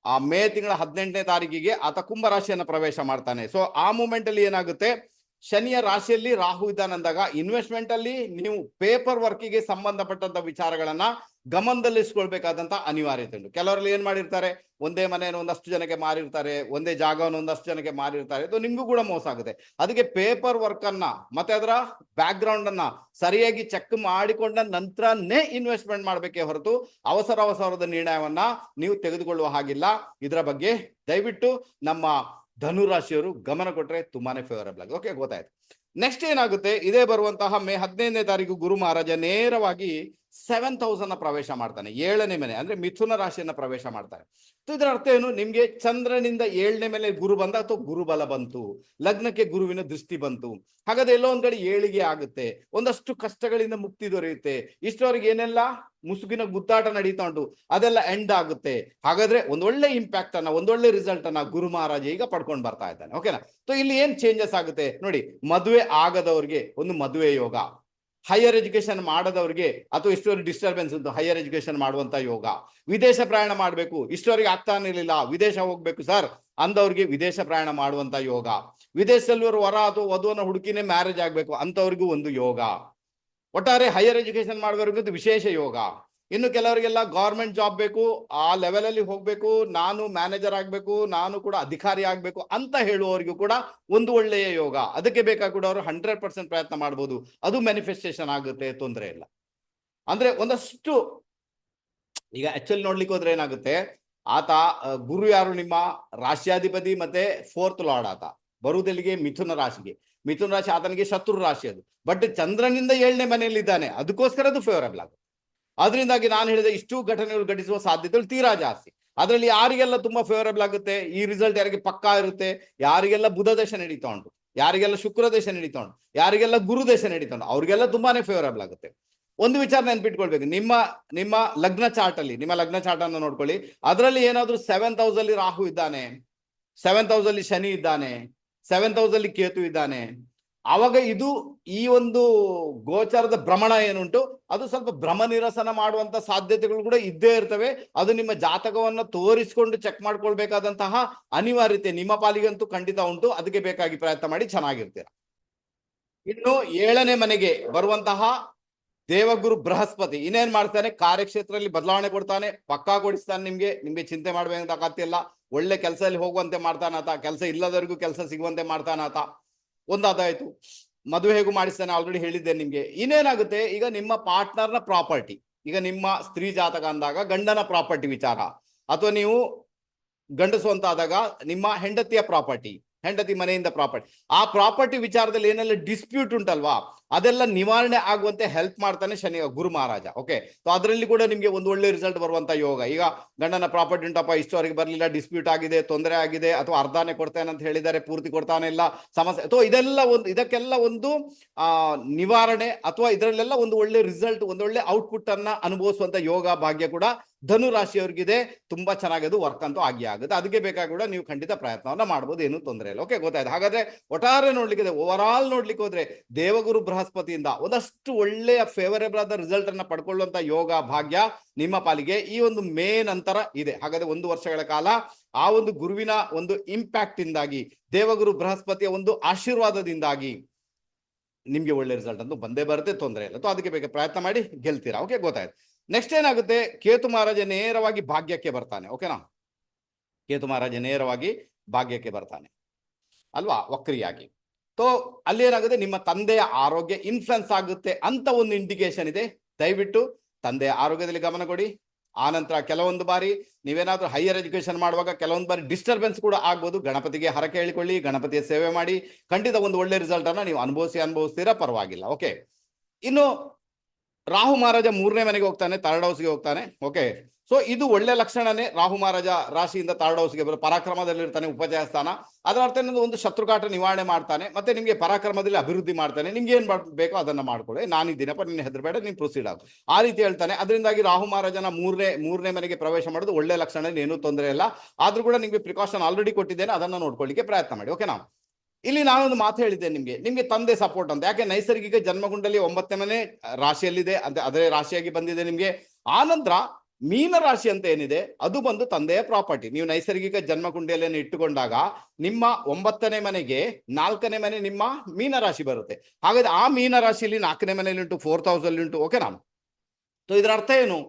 ಆ, ಮೇ ತಿಂಗಳ ಹದಿನೆಂಟನೇ ತಾರೀಕಿಗೆ ಆತ ಕುಂಭ ರಾಶಿಯನ್ನ ಪ್ರವೇಶ ಮಾಡ್ತಾನೆ. ಸೊ ಆ ಮೂಮೆಂಟ್ ಅಲ್ಲಿ ಏನಾಗುತ್ತೆ? ಶನಿಯ ರಾಶಿಯಲ್ಲಿ ರಾಹು ಇದ್ದಾನಂದಾಗ ಇನ್ವೆಸ್ಟ್ಮೆಂಟ್ ಅಲ್ಲಿ ನೀವು ಪೇಪರ್ ವರ್ಕಿಗೆ ಸಂಬಂಧಪಟ್ಟಂತ ವಿಚಾರಗಳನ್ನ ಗಮನದಲ್ಲಿಸ್ಕೊಳ್ಬೇಕಾದಂತ ಅನಿವಾರ್ಯತೆ ಉಂಟು. ಕೆಲವರಲ್ಲಿ ಏನ್ ಮಾಡಿರ್ತಾರೆ, ಒಂದೇ ಮನೆಯನ್ನು ಒಂದಷ್ಟು ಜನಕ್ಕೆ ಮಾರಿರ್ತಾರೆ, ಒಂದೇ ಜಾಗವನ್ನು ಒಂದಷ್ಟು ಜನಕ್ಕೆ ಮಾರಿರ್ತಾರೆ, ಅದು ನಿಮಗೂ ಕೂಡ ಮೋಸ ಆಗುತ್ತೆ. ಅದಕ್ಕೆ ಪೇಪರ್ ವರ್ಕ್ ಅನ್ನ ಮತ್ತೆ ಅದರ ಬ್ಯಾಕ್ ಗ್ರೌಂಡ್ ಅನ್ನ ಸರಿಯಾಗಿ ಚೆಕ್ ಮಾಡಿಕೊಂಡ ನಂತರನೇ ಇನ್ವೆಸ್ಟ್ಮೆಂಟ್ ಮಾಡಬೇಕೇ ಹೊರತು ಅವಸರ ಅವಸರದ ನಿರ್ಣಯವನ್ನ ನೀವು ತೆಗೆದುಕೊಳ್ಳುವ ಹಾಗಿಲ್ಲ. ಇದರ ಬಗ್ಗೆ ದಯವಿಟ್ಟು ನಮ್ಮ ಧನುರಾಶಿಯವರು ಗಮನ ಕೊಟ್ರೆ ತುಂಬಾನೇ ಫೇವರಬಲ್ ಆಗಿದೆ ಓಕೆ ಗೊತ್ತಾಯ್ತು. ನೆಕ್ಸ್ಟ್ ಏನಾಗುತ್ತೆ? ಇದೇ ಬರುವಂತಹ ಮೇ ಹದಿನೈದನೇ ತಾರೀಕು ಗುರು ಮಹಾರಾಜ ನೇರವಾಗಿ ಸೆವೆನ್ ತೌಸಂಡ್ ಪ್ರವೇಶ ಮಾಡ್ತಾನೆ, ಏಳನೇ ಮನೆ ಅಂದ್ರೆ ಮಿಥುನ ರಾಶಿಯನ್ನ ಪ್ರವೇಶ ಮಾಡ್ತಾನೆ ಇದರ ಅರ್ಥ ಏನು? ನಿಮ್ಗೆ ಚಂದ್ರನಿಂದ ಏಳನೇ ಮೇಲೆ ಗುರು ಬಂದ ಅಥವಾ ಗುರುಬಲ ಬಂತು, ಲಗ್ನಕ್ಕೆ ಗುರುವಿನ ದೃಷ್ಟಿ ಬಂತು, ಹಾಗಾದ್ರೆ ಎಲ್ಲೋ ಒಂದ್ ಕಡೆ ಏಳಿಗೆ ಆಗುತ್ತೆ, ಒಂದಷ್ಟು ಕಷ್ಟಗಳಿಂದ ಮುಕ್ತಿ ದೊರೆಯುತ್ತೆ ಇಷ್ಟವರೆಗೆ ಏನೆಲ್ಲ? ಮುಸುಕಿನ ಗುದ್ದಾಟ ನಡೀತಾ ಉಂಟು, ಅದೆಲ್ಲ ಎಂಡ್ ಆಗುತ್ತೆ, ಹಾಗಾದ್ರೆ ಒಂದೊಳ್ಳೆ ಇಂಪ್ಯಾಕ್ಟ್ ಅನ್ನ ಒಂದೊಳ್ಳೆ ರಿಸಲ್ಟ್ ಅನ್ನ ಗುರು ಮಹಾರಾಜ ಈಗ ಪಡ್ಕೊಂಡು ಬರ್ತಾ ಇದ್ದಾನೆ ಓಕೆನಾ ಸೊ ಇಲ್ಲಿ ಏನ್ ಚೇಂಜಸ್ ಆಗುತ್ತೆ? ನೋಡಿ, ಮದುವೆ ಆಗದವ್ರಿಗೆ ಒಂದು ಮದುವೆ ಯೋಗ. ಹೈಯರ್ ಎಜುಕೇಶನ್ ಮಾಡದವ್ರಿಗೆ ಅಥವಾ ಇಷ್ಟೋರಿಗೆ ಡಿಸ್ಟರ್ಬೆನ್ಸ್ ಉಂಟು ಹೈಯರ್ ಎಜುಕೇಶನ್ ಮಾಡುವಂತ ಯೋಗ. ವಿದೇಶ ಪ್ರಯಾಣ ಮಾಡಬೇಕು ಇಷ್ಟೋರಿಗೆ ಆಗ್ತಾನೆ ಇರಲಿಲ್ಲ, ವಿದೇಶ ಹೋಗ್ಬೇಕು ಸರ್ ಅಂದವ್ರಿಗೆ ವಿದೇಶ ಪ್ರಯಾಣ ಮಾಡುವಂತ ಯೋಗ. ವಿದೇಶದಲ್ಲಿರುವ ವರ ಅಥವಾ ವಧುವನ್ನ ಹುಡುಕಿನೇ ಮ್ಯಾರೇಜ್ ಆಗ್ಬೇಕು ಅಂತವ್ರಿಗೂ ಒಂದು ಯೋಗ. ಒಟ್ಟಾರೆ ಹೈಯರ್ ಎಜುಕೇಶನ್ ಮಾಡುವವರಿಗೂ ವಿಶೇಷ ಯೋಗ. ಇನ್ನು ಕೆಲವರಿಗೆಲ್ಲ ಗೌರ್ಮೆಂಟ್ ಜಾಬ್ ಬೇಕು, ಆ ಲೆವೆಲಲ್ಲಿ ಹೋಗ್ಬೇಕು, ನಾನು ಮ್ಯಾನೇಜರ್ ಆಗ್ಬೇಕು, ನಾನು ಕೂಡ ಅಧಿಕಾರಿ ಆಗ್ಬೇಕು ಅಂತ ಹೇಳುವವರಿಗೂ ಕೂಡ ಒಂದು ಒಳ್ಳೆಯ ಯೋಗ. ಅದಕ್ಕೆ ಬೇಕಾ ಕೂಡ ಅವರು ಹಂಡ್ರೆಡ್ ಪರ್ಸೆಂಟ್ ಪ್ರಯತ್ನ ಮಾಡ್ಬೋದು. ಅದು ಮ್ಯಾನಿಫೆಸ್ಟೇಷನ್ ಆಗುತ್ತೆ, ತೊಂದರೆ ಇಲ್ಲ. ಅಂದ್ರೆ ಒಂದಷ್ಟು, ಈಗ ಆಕ್ಚುಲಿ ನೋಡ್ಲಿಕ್ಕೆ ಹೋದ್ರೆ ಏನಾಗುತ್ತೆ? ಆತ ಗುರು ಯಾರು ನಿಮ್ಮ? ರಾಶ್ಯಾಧಿಪತಿ ಮತ್ತೆ ಫೋರ್ತ್ ಲಾರ್ಡ್ ಆತ. ಬರುವುದಲ್ಲಿಗೆ ಮಿಥುನ ರಾಶಿಗೆ. ಮಿಥುನ ರಾಶಿ ಆತನಿಗೆ ಶತ್ರು ರಾಶಿ ಅದು. ಬಟ್ ಚಂದ್ರನಿಂದ ಏಳನೇ ಮನೆಯಲ್ಲಿ ಇದ್ದಾನೆ ಅದಕ್ಕೋಸ್ಕರ ಅದು ಫೇವರಬಲ್ ಆಗುತ್ತೆ ಅದರಿಂದಾಗಿ ನಾನು ಹೇಳಿದ ಇಷ್ಟು ಘಟನೆಗಳು ಘಟಿಸುವ ಸಾಧ್ಯತೆಗಳು ತೀರಾ ಜಾಸ್ತಿ. ಅದರಲ್ಲಿ ಯಾರಿಗೆಲ್ಲ ತುಂಬಾ ಫೇವರಬಲ್ ಆಗುತ್ತೆ, ಈ ರಿಸಲ್ಟ್ ಯಾರಿಗೆ ಪಕ್ಕಾ ಇರುತ್ತೆ, ಯಾರಿಗೆಲ್ಲ ಬುಧ ದೇಶ ನಡೀತಾ ಉಂಟು, ಯಾರಿಗೆಲ್ಲ ಶುಕ್ರ ದೇಶ ನಡೀತಾ ಉಂಟು, ಯಾರಿಗೆಲ್ಲ ಗುರು ದೇಶ ನಡೀತಾ ಉಂಟು, ಅವ್ರಿಗೆಲ್ಲ ತುಂಬಾನೇ ಫೇವರಬಲ್ ಆಗುತ್ತೆ. ಒಂದು ವಿಚಾರ ನೆನ್ಪಿಟ್ಕೊಳ್ಬೇಕು, ನಿಮ್ಮ ನಿಮ್ಮ ಲಗ್ನ ಚಾರ್ಟ್ ಅಲ್ಲಿ, ನಿಮ್ಮ ಲಗ್ನ ಚಾರ್ಟ್ ಅನ್ನು ನೋಡ್ಕೊಳ್ಳಿ, ಅದರಲ್ಲಿ ಏನಾದ್ರೂ ಸೆವೆಂತ್ ಹೌಸ್ ಅಲ್ಲಿ ರಾಹು ಇದ್ದಾನೆ ಸೆವೆಂತ್ ಹೌಸ್ ಅಲ್ಲಿ ಶನಿ ಇದ್ದಾನೆ ಸೆವೆಂತ್ ಹೌಸ್ ಅಲ್ಲಿ ಕೇತು ಇದ್ದಾನೆ, ಅವಾಗ ಇದು ಈ ಒಂದು ಗೋಚರದ ಭ್ರಮಣ ಏನುಂಟು? ಅದು ಸ್ವಲ್ಪ ಭ್ರಮ ನಿರಸನ ಮಾಡುವಂತ ಸಾಧ್ಯತೆಗಳು ಕೂಡ ಇದ್ದೇ ಇರ್ತವೆ. ಅದು ನಿಮ್ಮ ಜಾತಕವನ್ನ ತೋರಿಸಿಕೊಂಡು ಚೆಕ್ ಮಾಡ್ಕೊಳ್ಬೇಕಾದಂತಹ ಅನಿವಾರ್ಯತೆ ನಿಮ್ಮ ಪಾಲಿಗಂತೂ ಖಂಡಿತ ಉಂಟು. ಅದಕ್ಕೆ ಬೇಕಾಗಿ ಪ್ರಯತ್ನ ಮಾಡಿ ಚೆನ್ನಾಗಿರ್ತೀರ. ಇನ್ನು ಏಳನೇ ಮನೆಗೆ ಬರುವಂತಹ ದೇವಗುರು ಬೃಹಸ್ಪತಿ ಇನ್ನೇನ್ ಮಾಡ್ತಾನೆ? ಕಾರ್ಯಕ್ಷೇತ್ರದಲ್ಲಿ ಬದಲಾವಣೆ ಕೊಡ್ತಾನೆ. ಪಕ್ಕಾ ಕೊಡಿಸ್ತಾನೆ ನಿಮ್ಗೆ. ನಿಮ್ಗೆ ಚಿಂತೆ ಮಾಡ್ಬೇಕಂತ ಇಲ್ಲ. ಒಳ್ಳೆ ಕೆಲಸದಲ್ಲಿ ಹೋಗುವಂತೆ ಮಾಡ್ತಾನಾತ. ಕೆಲಸ ಇಲ್ಲದವರಿಗೂ ಕೆಲಸ ಸಿಗುವಂತೆ ಮಾಡ್ತಾನಾತ. ಒಂದಾದಾಯ್ತು. ಮದುವೆ ಹೇಗೂ ಮಾಡಿಸ್ತಾನೆ ಆಲ್ರೆಡಿ ಹೇಳಿದ್ದೆ ನಿಮ್ಗೆ. ಇನ್ನೇನಾಗುತ್ತೆ? ಈಗ ನಿಮ್ಮ ಪಾರ್ಟ್ನರ್ನ ಪ್ರಾಪರ್ಟಿ ಈಗ ನಿಮ್ಮ ಸ್ತ್ರೀ ಜಾತಕ ಅಂದಾಗ ಗಂಡನ ಪ್ರಾಪರ್ಟಿ ವಿಚಾರ. ಅಥವಾ ನೀವು ಗಂಡಸು ಅಂತ ಆದಾಗ ನಿಮ್ಮ ಹೆಂಡತಿಯ ಪ್ರಾಪರ್ಟಿ ಹೆಂಡತಿ ಮನೆಯಿಂದ ಪ್ರಾಪರ್ಟಿ ಆ ಪ್ರಾಪರ್ಟಿ ವಿಚಾರದಲ್ಲಿ ಏನೆಲ್ಲ ಡಿಸ್ಪ್ಯೂಟ್ ಉಂಟಲ್ವಾ? ಅದೆಲ್ಲ ನಿವಾರಣೆ ಆಗುವಂತೆ ಹೆಲ್ಪ್ ಮಾಡ್ತಾನೆ ಶನಿ, ಗುರು ಮಹಾರಾಜ. ಓಕೆ ಸೊ ಅದರಲ್ಲಿ ಕೂಡ ನಿಮಗೆ ಒಂದು ಒಳ್ಳೆ ರಿಸಲ್ಟ್ ಬರುವಂತ ಯೋಗ. ಈಗ ಗಂಡನ ಪ್ರಾಪರ್ಟಿ ಉಂಟಪ್ಪ ಇಷ್ಟವರೆಗೆ ಬರಲಿಲ್ಲ ಡಿಸ್ಪ್ಯೂಟ್ ಆಗಿದೆ, ತೊಂದರೆ ಆಗಿದೆ, ಅಥವಾ ಅರ್ಧಾನೆ ಕೊಡ್ತೇನೆ ಅಂತ ಹೇಳಿದ್ದಾರೆ, ಪೂರ್ತಿ ಕೊಡ್ತಾನೆ ಇಲ್ಲ, ಸಮಸ್ಯೆ. ಅಥವಾ ಇದೆಲ್ಲ ಒಂದು, ಇದಕ್ಕೆಲ್ಲ ಒಂದು ನಿವಾರಣೆ, ಅಥವಾ ಇದರಲ್ಲೆಲ್ಲ ಒಂದು ಒಳ್ಳೆ ರಿಸಲ್ಟ್ ಒಳ್ಳೆ ಔಟ್ಪುಟ್ ಅನ್ನ ಅನುಭವಿಸುವಂತ ಯೋಗ ಭಾಗ್ಯ ಕೂಡ ಧನು ರಾಶಿಯವ್ರಿಗಿದೆ, ತುಂಬಾ ಚೆನ್ನಾಗಿ ವರ್ಕ್ ಅಂತೂ ಆಗಿ ಆಗುತ್ತೆ. ಅದಕ್ಕೆ ಬೇಕಾಗಿ ಕೂಡ ನೀವು ಖಂಡಿತ ಪ್ರಯತ್ನವನ್ನ ಮಾಡ್ಬೋದು, ಏನು ತೊಂದರೆ ಇಲ್ಲ. ಓಕೆ ಗೊತ್ತಾಯ್ತು. ಹಾಗಾದ್ರೆ ಒಟ್ಟಾರೆ ನೋಡ್ಲಿಕ್ಕೆ ಓವರ್ ಆಲ್ ನೋಡ್ಲಿಕ್ಕೆ ಹೋದ್ರೆ ದೇವಗುರು ಬೃಹಸ್ಪತಿಯಿಂದ ಒಂದಷ್ಟು ಒಳ್ಳೆಯ ಫೇವರೇಬಲ್ ಆದ ರಿಸಲ್ಟ್ ಅನ್ನ ಪಡ್ಕೊಳ್ಳುವಂತ ಯೋಗ, ಭಾಗ್ಯ ನಿಮ್ಮ ಪಾಲಿಗೆ ಈ ಒಂದು ಮೇ ನಂತರ ಇದೆ. ಹಾಗಾದ್ರೆ ಒಂದು ವರ್ಷಗಳ ಕಾಲ ಆ ಒಂದು ಗುರುವಿನ ಒಂದು ಇಂಪ್ಯಾಕ್ಟ್ ಇಂದಾಗಿ, ದೇವಗುರು ಬೃಹಸ್ಪತಿಯ ಒಂದು ಆಶೀರ್ವಾದದಿಂದಾಗಿ ನಿಮ್ಗೆ ಒಳ್ಳೆ ರಿಸಲ್ಟ್ ಅಂತೂ ಬಂದೇ ಬರುತ್ತೆ, ತೊಂದರೆ ಇಲ್ಲ. ಅದಕ್ಕೆ ಬೇಕು ಪ್ರಯತ್ನ ಮಾಡಿ ಗೆಲ್ತೀರಾ? ಓಕೆ ಗೊತ್ತಾಯ್ತು. ನೆಕ್ಸ್ಟ್ ಏನಾಗುತ್ತೆ? ಕೇತು ಮಹಾರಾಜ ನೇರವಾಗಿ ಭಾಗ್ಯಕ್ಕೆ ಬರ್ತಾನೆ ಓಕೆನಾ ಕೇತು ಮಹಾರಾಜ ನೇರವಾಗಿ ಭಾಗ್ಯಕ್ಕೆ ಬರ್ತಾನೆ, ಅಲ್ವಾ? ವಕ್ರಿಯಾಗಿ. ಸೊ ಅಲ್ಲಿ ಏನಾಗುತ್ತೆ? ನಿಮ್ಮ ತಂದೆಯ ಆರೋಗ್ಯ ಇನ್ಫ್ಲುಯೆನ್ಸ್ ಆಗುತ್ತೆ ಅಂತ ಒಂದು ಇಂಡಿಕೇಶನ್ ಇದೆ. ದಯವಿಟ್ಟು ತಂದೆಯ ಆರೋಗ್ಯದಲ್ಲಿ ಗಮನ ಕೊಡಿ. ಆನಂತರ ಕೆಲವೊಂದು ಬಾರಿ ನೀವೇನಾದ್ರೂ ಹೈಯರ್ ಎಜುಕೇಶನ್ ಮಾಡುವಾಗ ಕೆಲವೊಂದು ಬಾರಿ ಡಿಸ್ಟರ್ಬೆನ್ಸ್ ಕೂಡ ಆಗ್ಬೋದು. ಗಣಪತಿಗೆ ಹರಕೆ ಹೇಳಿಕೊಳ್ಳಿ ಗಣಪತಿಯ ಸೇವೆ ಮಾಡಿ. ಖಂಡಿತ ಒಂದು ಒಳ್ಳೆ ರಿಸಲ್ಟ್ ಅನ್ನ ನೀವು ಅನುಭವಿಸಿ, ಅನುಭವಿಸ್ತೀರಾ? ಪರವಾಗಿಲ್ಲ ಓಕೆ ಇನ್ನು ರಾಹು ಮಹಾರಾಜ ಮೂರನೇ ಮನೆಗೆ ಹೋಗ್ತಾನೆ, ಥರ್ಡ್ ಹೌಸ್ಗೆ ಹೋಗ್ತಾನೆ. ಓಕೆ ಸೊ ಇದು ಒಳ್ಳೆ ಲಕ್ಷಣನೇ ರಾಹು ಮಹಾರಾಜ ರಾಶಿಯಿಂದ ಥರ್ಡ್ ಹೌಸ್ಗೆ ಬರೋ ಪರಾಕ್ರಮದಲ್ಲಿ ಇರ್ತಾನೆ ಉಪಜಯ ಸ್ಥಾನ. ಅದರ ಅರ್ಥ ಒಂದು ಶತ್ರುಕಾಟ ನಿವಾರಣೆ ಮಾಡ್ತಾನೆ, ಮತ್ತೆ ನಿಮಗೆ ಪರಾಕ್ರಮದಲ್ಲಿ ಅಭಿವೃದ್ಧಿ ಮಾಡ್ತಾನೆ. ನಿಮ್ಗೆ ಏನ್ ಬೇಕೋ ಅದನ್ನ ಮಾಡ್ಕೊಳ್ಳಿ. ನಾನಿದ್ದೀನಪ್ಪ ನಿನ್ನ ಹೆದರಬೇಡ, ನೀನು ಪ್ರೊಸೀಡ್ ಆಗು. ಆ ರೀತಿ ಹೇಳ್ತಾನೆ. ಅದರಿಂದಾಗಿ ರಾಹು ಮಹಾರಾಜನ ಮೂರನೇ ಮೂರನೇ ಮನೆಗೆ ಪ್ರವೇಶ ಮಾಡೋದು ಒಳ್ಳೆ ಲಕ್ಷಣ ಏನೂ ತೊಂದರೆ ಇಲ್ಲ. ಆದ್ರೂ ಕೂಡ ನಿಮಗೆ ಪ್ರಿಕಾಷನ್ ಆಲ್ರೆಡಿ ಕೊಟ್ಟಿದ್ದೇನೆ, ಅದನ್ನ ನೋಡ್ಕೊಳ್ಳಿಕ್ಕೆ ಪ್ರಯತ್ನ ಮಾಡಿ. ಓಕೆನಾ ಇಲ್ಲಿ ನಾನೊಂದು ಮಾತು ಹೇಳಿದ್ದೆ ನಿಮಗೆ. ನಿಮಗೆ ತಂದೆ ಸಪೋರ್ಟ್ ಅಂತ. ಯಾಕೆ ನೈಸರ್ಗಿಕ ಜನ್ಮಗುಂಡಲಿ ಒಂಬತ್ತನೇ ಮನೆ ರಾಶಿಯಲ್ಲಿದೆ. ಅಂತ ಅದೇ ರಾಶಿಯಾಗಿ ಬಂದಿದೆ ನಿಮ್ಗೆ. ಆನಂತರ ಮೀನ ರಾಶಿ ಅಂತ ಏನಿದೆ, ಅದು ಬಂದು ತಂದೆಯ ಪ್ರಾಪರ್ಟಿ ನೀವು ನೈಸರ್ಗಿಕ ಜನ್ಮಕುಂಡಿಯಲ್ಲೇ ಇಟ್ಟುಕೊಂಡಾಗ ನಿಮ್ಮ ಒಂಬತ್ತನೇ ಮನೆಗೆ ನಾಲ್ಕನೇ ಮನೆ ನಿಮ್ಮ ಮೀನ ರಾಶಿ ಬರುತ್ತೆ. ಹಾಗಾದ್ರೆ ಆ ಮೀನ ರಾಶಿಯಲ್ಲಿ ನಾಲ್ಕನೇ ಮನೆಯಲ್ಲಿ ಉಂಟು ಫೋರ್ತ್ ಹೌಸ್ ಅಲ್ಲಿ ಉಂಟು ಓಕೆನಾ ಸೊ ಇದರ ಅರ್ಥ ಏನು?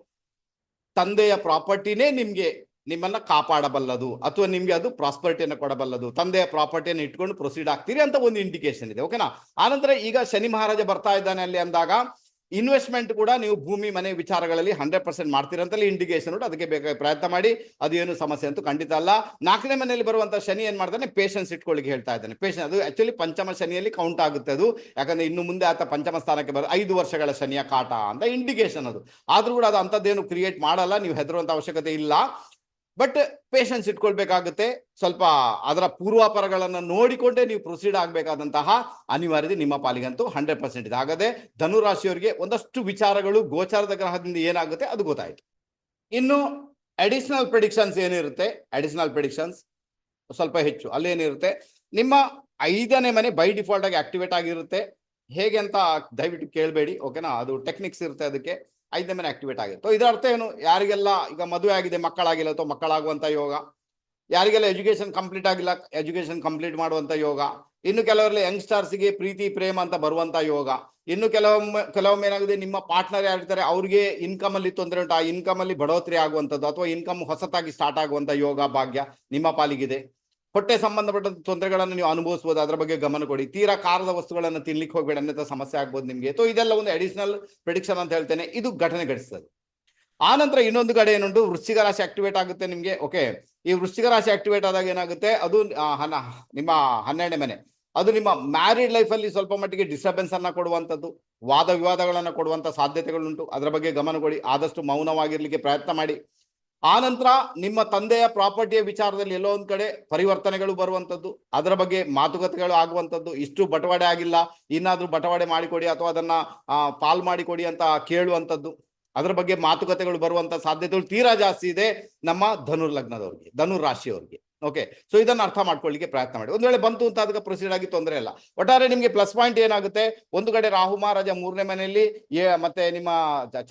ತಂದೆಯ ಪ್ರಾಪರ್ಟಿನೇ ನಿಮ್ಗೆ ನಿಮ್ಮನ್ನ ಕಾಪಾಡಬಲ್ಲದು ಅಥವಾ ನಿಮ್ಗೆ ಅದು ಪ್ರಾಸ್ಪರಿಟಿಯನ್ನು ಕೊಡಬಲ್ಲದು. ತಂದೆಯ ಪ್ರಾಪರ್ಟಿಯನ್ನು ಇಟ್ಕೊಂಡು ಪ್ರೊಸೀಡ್ ಆಗ್ತೀರಿ ಅಂತ ಒಂದು ಇಂಡಿಕೇಶನ್ ಇದೆ ಓಕೆನಾ ಆನಂತರ ಈಗ ಶನಿ ಮಹಾರಾಜ ಬರ್ತಾ ಇದ್ದಾನೆ ಅಲ್ಲಿ ಅಂದಾಗ ಇನ್ವೆಸ್ಟ್ಮೆಂಟ್ ಕೂಡ ನೀವು ಭೂಮಿ, ಮನೆ ವಿಚಾರಗಳಲ್ಲಿ ಹಂಡ್ರೆಡ್ ಪರ್ಸೆಂಟ್ ಮಾಡ್ತೀರಂತಲೇ ಇಂಡಿಕೇಶನ್ ಉಂಟು. ಅದಕ್ಕೆ ಬೇಕಾಗಿ ಪ್ರಯತ್ನ ಮಾಡಿ, ಅದು ಏನು ಸಮಸ್ಯೆ ಅಂತೂ ಖಂಡಿತ ಅಲ್ಲ. ನಾಲ್ಕನೇ ಮನೆಯಲ್ಲಿ ಬರುವಂತ ಶನಿ ಏನ್ ಮಾಡ್ತಾನೆ? ಪೇಷನ್ಸ್ ಇಟ್ಕೊಳ್ಳಿಕ್ಕೆ ಹೇಳ್ತಾ ಇದ್ದಾನೆ. ಪೇಷನ್ ಅದು ಆಕ್ಚುಲಿ ಪಂಚಮ ಶನಿಯಲ್ಲಿ ಕೌಂಟ್ ಆಗುತ್ತೆ ಅದು. ಯಾಕಂದ್ರೆ ಇನ್ನು ಮುಂದೆ ಆತ ಪಂಚಮ ಸ್ಥಾನಕ್ಕೆ ಬರ, ಐದು ವರ್ಷಗಳ ಶನಿಯ ಕಾಟ ಅಂತ ಇಂಡಿಕೇಶನ್ ಅದು. ಆದ್ರೂ ಕೂಡ ಅದು ಅಂಥದ್ದೇನು ಕ್ರಿಯೇಟ್ ಮಾಡಲ್ಲ, ನೀವು ಹೆದರುವಂತ ಅವಶ್ಯಕತೆ ಇಲ್ಲ. ಬಟ್ ಪೇಷನ್ಸ್ ಇಟ್ಕೊಳ್ಬೇಕಾಗುತ್ತೆ. ಸ್ವಲ್ಪ ಅದರ ಪೂರ್ವಾಪರಗಳನ್ನು ನೋಡಿಕೊಂಡೇ ನೀವು ಪ್ರೊಸೀಡ್ ಆಗಬೇಕಾದಂತಹ ಅನಿವಾರ್ಯತೆ ನಿಮ್ಮ ಪಾಲಿಗಂತೂ ಹಂಡ್ರೆಡ್ ಪರ್ಸೆಂಟ್ ಇದೆ. ಹಾಗಾದ್ರೆ ಧನುರಾಶಿಯವರಿಗೆ ಒಂದಷ್ಟು ವಿಚಾರಗಳು ಗೋಚಾರದ ಗ್ರಹದಿಂದ ಏನಾಗುತ್ತೆ ಅದು ಗೊತ್ತಾಯಿತು. ಇನ್ನು ಅಡಿಷನಲ್ ಪ್ರಿಡಿಕ್ಷನ್ಸ್ ಏನಿರುತ್ತೆ? ಅಡಿಷನಲ್ ಪ್ರಿಡಿಕ್ಷನ್ಸ್ ಸ್ವಲ್ಪ ಹೆಚ್ಚು. ಅಲ್ಲೇನಿರುತ್ತೆ ನಿಮ್ಮ ಐದನೇ ಮನೆ ಬೈ ಡಿಫಾಲ್ಟ್ ಆಗಿ ಆಕ್ಟಿವೇಟ್ ಆಗಿರುತ್ತೆ. ಹೇಗೆ ಅಂತ ದಯವಿಟ್ಟು ಕೇಳಬೇಡಿ. ಓಕೆನಾ ಅದು ಟೆಕ್ನಿಕ್ಸ್ ಇರುತ್ತೆ ಅದಕ್ಕೆ. ಐದನೇ ಮನೆ ಆಕ್ಟಿವೇಟ್ ಆಗುತ್ತೆ. ಇದರ ಅರ್ಥ ಏನು? ಯಾರಿಗೆಲ್ಲ ಈಗ ಮದುವೆ ಆಗಿದೆ, ಮಕ್ಕಳಾಗಿಲ್ಲ ಅಥವಾ ಮಕ್ಕಳಾಗುವಂತ ಯೋಗ, ಯಾರಿಗೆಲ್ಲ ಎಜುಕೇಶನ್ ಕಂಪ್ಲೀಟ್ ಆಗಿಲ್ಲ ಎಜುಕೇಶನ್ ಕಂಪ್ಲೀಟ್ ಮಾಡುವಂತ ಯೋಗ, ಇನ್ನು ಕೆಲವರಲ್ಲಿ ಯಂಗ್ಸ್ಟರ್ಸ್ಗೆ ಪ್ರೀತಿ, ಪ್ರೇಮ ಅಂತ ಬರುವಂತ ಯೋಗ, ಇನ್ನು ಕೆಲವೊಮ್ಮೆ ಕೆಲವೊಮ್ಮೆ ಏನಾಗಿದೆ ನಿಮ್ಮ ಪಾರ್ಟ್ನರ್ ಯಾರಿರ್ತಾರೆ ಅವ್ರಿಗೆ ಇನ್ಕಮ್ ಅಲ್ಲಿ ತೊಂದರೆ ಉಂಟು, ಆ ಇನ್ಕಮ್ ಅಲ್ಲಿ ಬಡೋತ್ರಿ ಆಗುವಂಥದ್ದು ಅಥವಾ ಇನ್ಕಮ್ ಹೊಸತಾಗಿ ಸ್ಟಾರ್ಟ್ ಆಗುವಂತ ಯೋಗ ಭಾಗ್ಯ ನಿಮ್ಮ ಪಾಲಿಗಿದೆ. ಹೊಟ್ಟೆ ಸಂಬಂಧಪಟ್ಟ ತೊಂದರೆಗಳನ್ನು ನೀವು ಅನುಭವಿಸಬಹುದು ಅದರ ಬಗ್ಗೆ ಗಮನ ಕೊಡಿ. ತೀರಾ ಕಾರದ ವಸ್ತುಗಳನ್ನು ತಿನ್ಲಿಕ್ಕೆ ಹೋಗಬೇಡ ಅನ್ನೋ ಸಮಸ್ಯೆ ಆಗ್ಬೋದು ನಿಮಗೆ. ಸೊ ಇದೆಲ್ಲ ಒಂದು ಅಡಿಷನಲ್ ಪ್ರಿಡಿಕ್ಷನ್ ಅಂತ ಹೇಳ್ತೇನೆ. ಇದು ಘಟನೆ ಘಟಿಸ್ತದೆ. ಆ ನಂತರ ಇನ್ನೊಂದು ಕಡೆ ಏನುಂಟು? ವೃಶ್ಚಿಕ ರಾಶಿ ಆಕ್ಟಿವೇಟ್ ಆಗುತ್ತೆ ನಿಮಗೆ. ಓಕೆ ಈ ವೃಶ್ಚಿಕ ರಾಶಿ ಆಕ್ಟಿವೇಟ್ ಆದಾಗ ಏನಾಗುತ್ತೆ? ಅದು ನಿಮ್ಮ ಹನ್ನೆರಡನೇ ಮನೆ. ಅದು ನಿಮ್ಮ ಮ್ಯಾರಿಡ್ ಲೈಫಲ್ಲಿ ಸ್ವಲ್ಪ ಮಟ್ಟಿಗೆ ಡಿಸ್ಟರ್ಬೆನ್ಸ್ ಅನ್ನ ಕೊಡುವಂಥದ್ದು, ವಾದ ವಿವಾದಗಳನ್ನು ಕೊಡುವಂಥ ಸಾಧ್ಯತೆಗಳುಂಟು. ಅದರ ಬಗ್ಗೆ ಗಮನ ಕೊಡಿ. ಆದಷ್ಟು ಮೌನವಾಗಿರ್ಲಿಕ್ಕೆ ಪ್ರಯತ್ನ ಮಾಡಿ. ಆ ನಂತರ ನಿಮ್ಮ ತಂದೆಯ ಪ್ರಾಪರ್ಟಿಯ ವಿಚಾರದಲ್ಲಿ ಎಲ್ಲೋ ಒಂದ್ ಕಡೆ ಪರಿವರ್ತನೆಗಳು ಬರುವಂತದ್ದು, ಅದರ ಬಗ್ಗೆ ಮಾತುಕತೆಗಳು ಆಗುವಂತದ್ದು, ಇಷ್ಟು ಬಟವಾಡೆ ಆಗಿಲ್ಲ, ಇನ್ನಾದ್ರೂ ಬಟವಾಡೆ ಮಾಡಿಕೊಡಿ ಅಥವಾ ಅದನ್ನ ಪಾಲ್ ಮಾಡಿಕೊಡಿ ಅಂತ ಕೇಳುವಂತದ್ದು, ಅದರ ಬಗ್ಗೆ ಮಾತುಕತೆಗಳು ಬರುವಂತ ಸಾಧ್ಯತೆಗಳು ತೀರಾ ಜಾಸ್ತಿ ಇದೆ ನಮ್ಮ ಧನುರ್ ಲಗ್ನದವ್ರಿಗೆ ಧನುರ್ ರಾಶಿಯವರಿಗೆ ಓಕೆ ಸೊ ಇದನ್ನು ಅರ್ಥ ಮಾಡ್ಕೊಳ್ಳಿಕ್ಕೆ ಪ್ರಯತ್ನ ಮಾಡಿ. ಒಂದು ವೇಳೆ ಬಂತು ಅಂತ ಅದಕ್ಕೆ ಪ್ರೊಸೀಡ್ ಆಗಿ ತೊಂದರೆ ಇಲ್ಲ. ಒಟ್ಟಾರೆ ನಿಮಗೆ ಪ್ಲಸ್ ಪಾಯಿಂಟ್ ಏನಾಗುತ್ತೆ? ಒಂದು ಕಡೆ ರಾಹು ಮಹಾರಾಜ ಮೂರನೇ ಮನೆಯಲ್ಲಿ ಮತ್ತೆ ನಿಮ್ಮ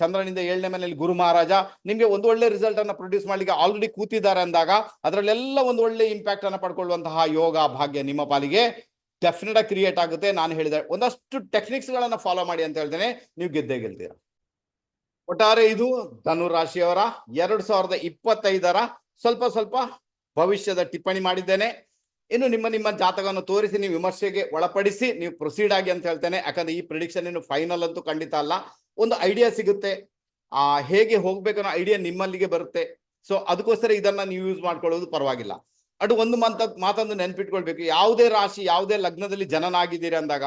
ಚಂದ್ರನಿಂದ ಏಳನೇ ಮನೆಯಲ್ಲಿ ಗುರು ಮಹಾರಾಜ, ನಿಮಗೆ ಒಂದು ಒಳ್ಳೆ ರಿಸಲ್ಟ್ ಅನ್ನು ಪ್ರೊಡ್ಯೂಸ್ ಮಾಡಲಿಕ್ಕೆ ಆಲ್ರೆಡಿ ಕೂತಿದ್ದಾರೆ ಅಂದಾಗ, ಅದರಲ್ಲೆಲ್ಲ ಒಂದು ಒಳ್ಳೆ ಇಂಪ್ಯಾಕ್ಟ್ ಅನ್ನು ಪಡ್ಕೊಳ್ಳುವಂತಹ ಯೋಗ, ಭಾಗ್ಯ ನಿಮ್ಮ ಪಾಲಿಗೆ ಡೆಫಿನೆಟ್ ಆಗಿ ಕ್ರಿಯೇಟ್ ಆಗುತ್ತೆ. ನಾನು ಹೇಳಿದೆ, ಒಂದಷ್ಟು ಟೆಕ್ನಿಕ್ಸ್ ಗಳನ್ನ ಫಾಲೋ ಮಾಡಿ ಅಂತ ಹೇಳ್ತೇನೆ. ನೀವು ಗೆದ್ದೇ ಗೆಲ್ತೀರಾ. ಒಟ್ಟಾರೆ ಇದು ಧನು ರಾಶಿಯವರ ಎರಡ್ ಸಾವಿರದ ಇಪ್ಪತ್ತೈದರ ಸ್ವಲ್ಪ ಸ್ವಲ್ಪ ಭವಿಷ್ಯದ ಟಿಪ್ಪಣಿ ಮಾಡಿದ್ದೇನೆ. ಇನ್ನು ನಿಮ್ಮ ನಿಮ್ಮ ಜಾತಕವನ್ನು ತೋರಿಸಿ, ನೀವು ವಿಮರ್ಶೆಗೆ ಒಳಪಡಿಸಿ, ನೀವು ಪ್ರೊಸೀಡ್ ಆಗಿ ಅಂತ ಹೇಳ್ತೇನೆ. ಯಾಕಂದ್ರೆ ಈ ಪ್ರಿಡಿಕ್ಷನ್ ಏನು ಫೈನಲ್ ಅಂತೂ ಖಂಡಿತ ಅಲ್ಲ. ಒಂದು ಐಡಿಯಾ ಸಿಗುತ್ತೆ. ಆ, ಹೇಗೆ ಹೋಗ್ಬೇಕನ್ನೋ ಐಡಿಯಾ ನಿಮ್ಮಲ್ಲಿಗೆ ಬರುತ್ತೆ. ಸೊ ಅದಕ್ಕೋಸ್ಕರ ಇದನ್ನ ನೀವು ಯೂಸ್ ಮಾಡ್ಕೊಳ್ಳೋದು ಪರವಾಗಿಲ್ಲ. ಅದು ಒಂದು ಮಂತ ಮಾತನ್ನು ನೆನ್ಪಿಟ್ಕೊಳ್ಬೇಕು. ಯಾವುದೇ ರಾಶಿ, ಯಾವುದೇ ಲಗ್ನದಲ್ಲಿ ಜನನಾಗಿದ್ದೀರಿ ಅಂದಾಗ,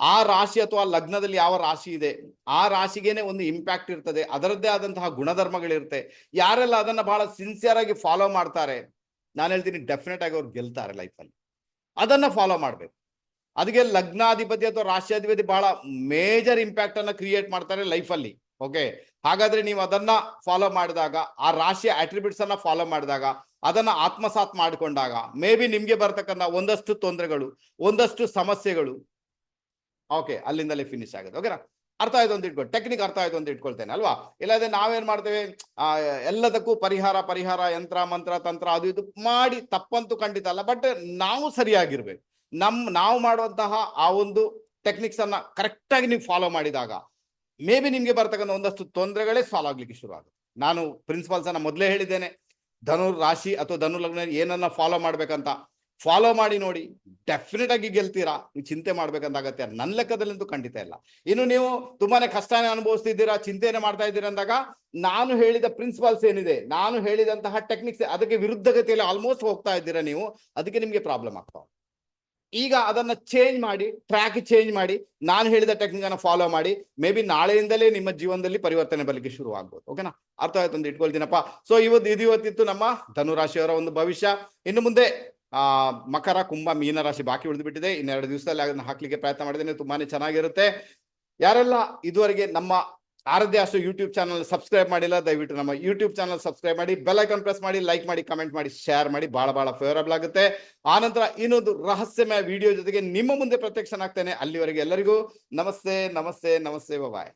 ಆ ರಾಶಿ ಅಥವಾ ಲಗ್ನದಲ್ಲಿ ಯಾವ ರಾಶಿ ಇದೆ, ಆ ರಾಶಿಗೇನೆ ಒಂದು ಇಂಪ್ಯಾಕ್ಟ್ ಇರ್ತದೆ. ಅದರದ್ದೇ ಆದಂತಹ ಗುಣಧರ್ಮಗಳಿರುತ್ತೆ. ಯಾರೆಲ್ಲ ಅದನ್ನ ಬಹಳ ಸಿನ್ಸಿಯರ್ ಆಗಿ ಫಾಲೋ ಮಾಡ್ತಾರೆ ನಾನು ಹೇಳ್ತೀನಿ ಡೆಫಿನೆಟ್ ಆಗಿ ಅವ್ರು ಗೆಲ್ತಾರೆ ಲೈಫಲ್ಲಿ ಅದನ್ನ ಫಾಲೋ ಮಾಡ್ಬೇಕು. ಅದಕ್ಕೆ ಲಗ್ನಾಧಿಪತಿ ಅಥವಾ ರಾಷ್ಟ್ರಾಧಿಪತಿ ಬಹಳ ಮೇಜರ್ ಇಂಪ್ಯಾಕ್ಟ್ ಅನ್ನ ಕ್ರಿಯೇಟ್ ಮಾಡ್ತಾರೆ ಲೈಫಲ್ಲಿ ಓಕೆ ಹಾಗಾದ್ರೆ ನೀವು ಅದನ್ನ ಫಾಲೋ ಮಾಡಿದಾಗ, ಆ ರಾಶಿಯ ಆಟ್ರಿಬ್ಯೂಟ್ಸ್ ಅನ್ನ ಫಾಲೋ ಮಾಡಿದಾಗ, ಅದನ್ನ ಆತ್ಮಸಾತ್ ಮಾಡಿಕೊಂಡಾಗ ಮೇ ಬಿ ನಿಮ್ಗೆ ಬರ್ತಕ್ಕಂಥ ಒಂದಷ್ಟು ತೊಂದರೆಗಳು, ಒಂದಷ್ಟು ಸಮಸ್ಯೆಗಳು ಓಕೆ ಅಲ್ಲಿಂದಲೇ ಫಿನಿಶ್ ಆಗುತ್ತೆ ಓಕೆನಾ ಅರ್ಥ ಆಯ್ತು ಅಂತ ಇಟ್ಕೊಂಡು ಟೆಕ್ನಿಕ್ ಅರ್ಥ ಆಯ್ತು ಅಂತ ಇಟ್ಕೊಳ್ತೇನೆ, ಅಲ್ವಾ? ಇಲ್ಲದೆ ನಾವೇನ್ ಮಾಡ್ತೇವೆ? ಎಲ್ಲದಕ್ಕೂ ಪರಿಹಾರ ಪರಿಹಾರ, ಯಂತ್ರ, ಮಂತ್ರ, ತಂತ್ರ, ಅದು ಇದು ಮಾಡಿ ತಪ್ಪಂತೂ ಖಂಡಿತ ಅಲ್ಲ ಬಟ್ ನಾವು ಸರಿಯಾಗಿರ್ಬೇಕು. ನಮ್, ನಾವು ಮಾಡುವಂತಹ ಆ ಒಂದು ಟೆಕ್ನಿಕ್ಸ್ ಅನ್ನ ಕರೆಕ್ಟ್ ಆಗಿ ನೀವು ಫಾಲೋ ಮಾಡಿದಾಗ ಮೇ ಬಿ ನಿಮ್ಗೆ ಬರ್ತಕ್ಕಂಥ ಒಂದಷ್ಟು ತೊಂದರೆಗಳೇ ಸಾಲ್ವ್ ಆಗ್ಲಿಕ್ಕೆ ಶುರು ಆಗುತ್ತೆ. ನಾನು ಪ್ರಿನ್ಸಿಪಲ್ಸ್ ಅನ್ನ ಮೊದಲೇ ಹೇಳಿದ್ದೇನೆ, ಧನುರ್ ರಾಶಿ ಅಥವಾ ಧನು ಲಗ್ನ ಏನನ್ನ ಫಾಲೋ ಮಾಡ್ಬೇಕಂತ ಫಾಲೋ ಮಾಡಿ ನೋಡಿ. ಡೆಫಿನೆಟ್ ಆಗಿ ಗೆಲ್ತೀರಾ? ನೀವು ಚಿಂತೆ ಮಾಡ್ಬೇಕಂದಾಗತ್ತೆ ನನ್ನ ಲೆಕ್ಕದಲ್ಲಂತೂ ಖಂಡಿತ ಇಲ್ಲ. ಇನ್ನು ನೀವು ತುಂಬಾನೇ ಕಷ್ಟನೇ ಅನುಭವಿಸ್ತಿದ್ದೀರಾ, ಚಿಂತೆನೆ ಮಾಡ್ತಾ ಇದ್ದೀರಾ ಅಂದಾಗ ನಾನು ಹೇಳಿದ ಪ್ರಿನ್ಸಿಪಲ್ಸ್ ಏನಿದೆ, ನಾನು ಹೇಳಿದಂತಹ ಟೆಕ್ನಿಕ್ಸ್ ಅದಕ್ಕೆ ವಿರುದ್ಧಗತಿಯಲ್ಲಿ ಆಲ್ಮೋಸ್ಟ್ ಹೋಗ್ತಾ ಇದ್ದೀರಾ ನೀವು, ಅದಕ್ಕೆ ನಿಮ್ಗೆ ಪ್ರಾಬ್ಲಮ್ ಆಗ್ತಾವ ಈಗ ಅದನ್ನ ಚೇಂಜ್ ಮಾಡಿ ಟ್ರ್ಯಾಕ್ ಚೇಂಜ್ ಮಾಡಿ, ನಾನು ಹೇಳಿದ ಟೆಕ್ನಿಕ್ ಅನ್ನ ಫಾಲೋ ಮಾಡಿ ಮೇ ಬಿ ನಾಳೆಯಿಂದಲೇ ನಿಮ್ಮ ಜೀವನದಲ್ಲಿ ಪರಿವರ್ತನೆ ಬರಲಿಕ್ಕೆ ಶುರು ಆಗ್ಬೋದು. ಓಕೆನಾ ಅರ್ಥ ಆಯ್ತು ಅಂತ ಇಟ್ಕೊಳ್ತೀನಪ್ಪ. ಸೊ ಇವತ್ತು, ಇದು ಇವತ್ತಿತ್ತು ನಮ್ಮ ಧನುರಾಶಿಯವರ ಒಂದು ಭವಿಷ್ಯ. ಇನ್ನು ಮುಂದೆ ಆ, ಮಕರ, ಕುಂಭ, ಮೀನ ರಾಶಿ ಬಾಕಿ ಉಳಿದು ಬಿಟ್ಟಿದೆ ಇನ್ನೆರಡು ದಿವಸದಲ್ಲಿ ಅದನ್ನ ಹಾಕ್ಲಿಕ್ಕೆ ಪ್ರಯತ್ನ ಮಾಡಿದ್ದೇನೆ. ತುಂಬಾನೇ ಚೆನ್ನಾಗಿರುತ್ತೆ. ಯಾರೆಲ್ಲ ಇದುವರೆಗೆ ನಮ್ಮ ಆರಾಧ್ಯ ಅಷ್ಟು ಯೂಟ್ಯೂಬ್ ಚಾನಲ್ ಸಬ್ಸ್ಕ್ರೈಬ್ ಮಾಡಿಲ್ಲ, ದಯವಿಟ್ಟು ನಮ್ಮ ಯೂಟ್ಯೂಬ್ ಚಾನಲ್ ಸಬ್ಸ್ಕ್ರೈಬ್ ಮಾಡಿ ಬೆಲ್ ಐಕನ್ ಪ್ರೆಸ್ ಮಾಡಿ ಲೈಕ್ ಮಾಡಿ ಕಮೆಂಟ್ ಮಾಡಿ ಶೇರ್ ಮಾಡಿ. ಬಹಳ ಬಹಳ ಫೇವರಬಲ್ ಆಗುತ್ತೆ. ಆನಂತರ ಇನ್ನೊಂದು ರಹಸ್ಯಮಯ ವಿಡಿಯೋ ಜೊತೆಗೆ ನಿಮ್ಮ ಮುಂದೆ ಪ್ರತ್ಯಕ್ಷನಾಗ್ತೇನೆ. ಅಲ್ಲಿವರೆಗೆ ಎಲ್ಲರಿಗೂ ನಮಸ್ತೆ ನಮಸ್ತೆ ನಮಸ್ತೆ ಬಾಯ್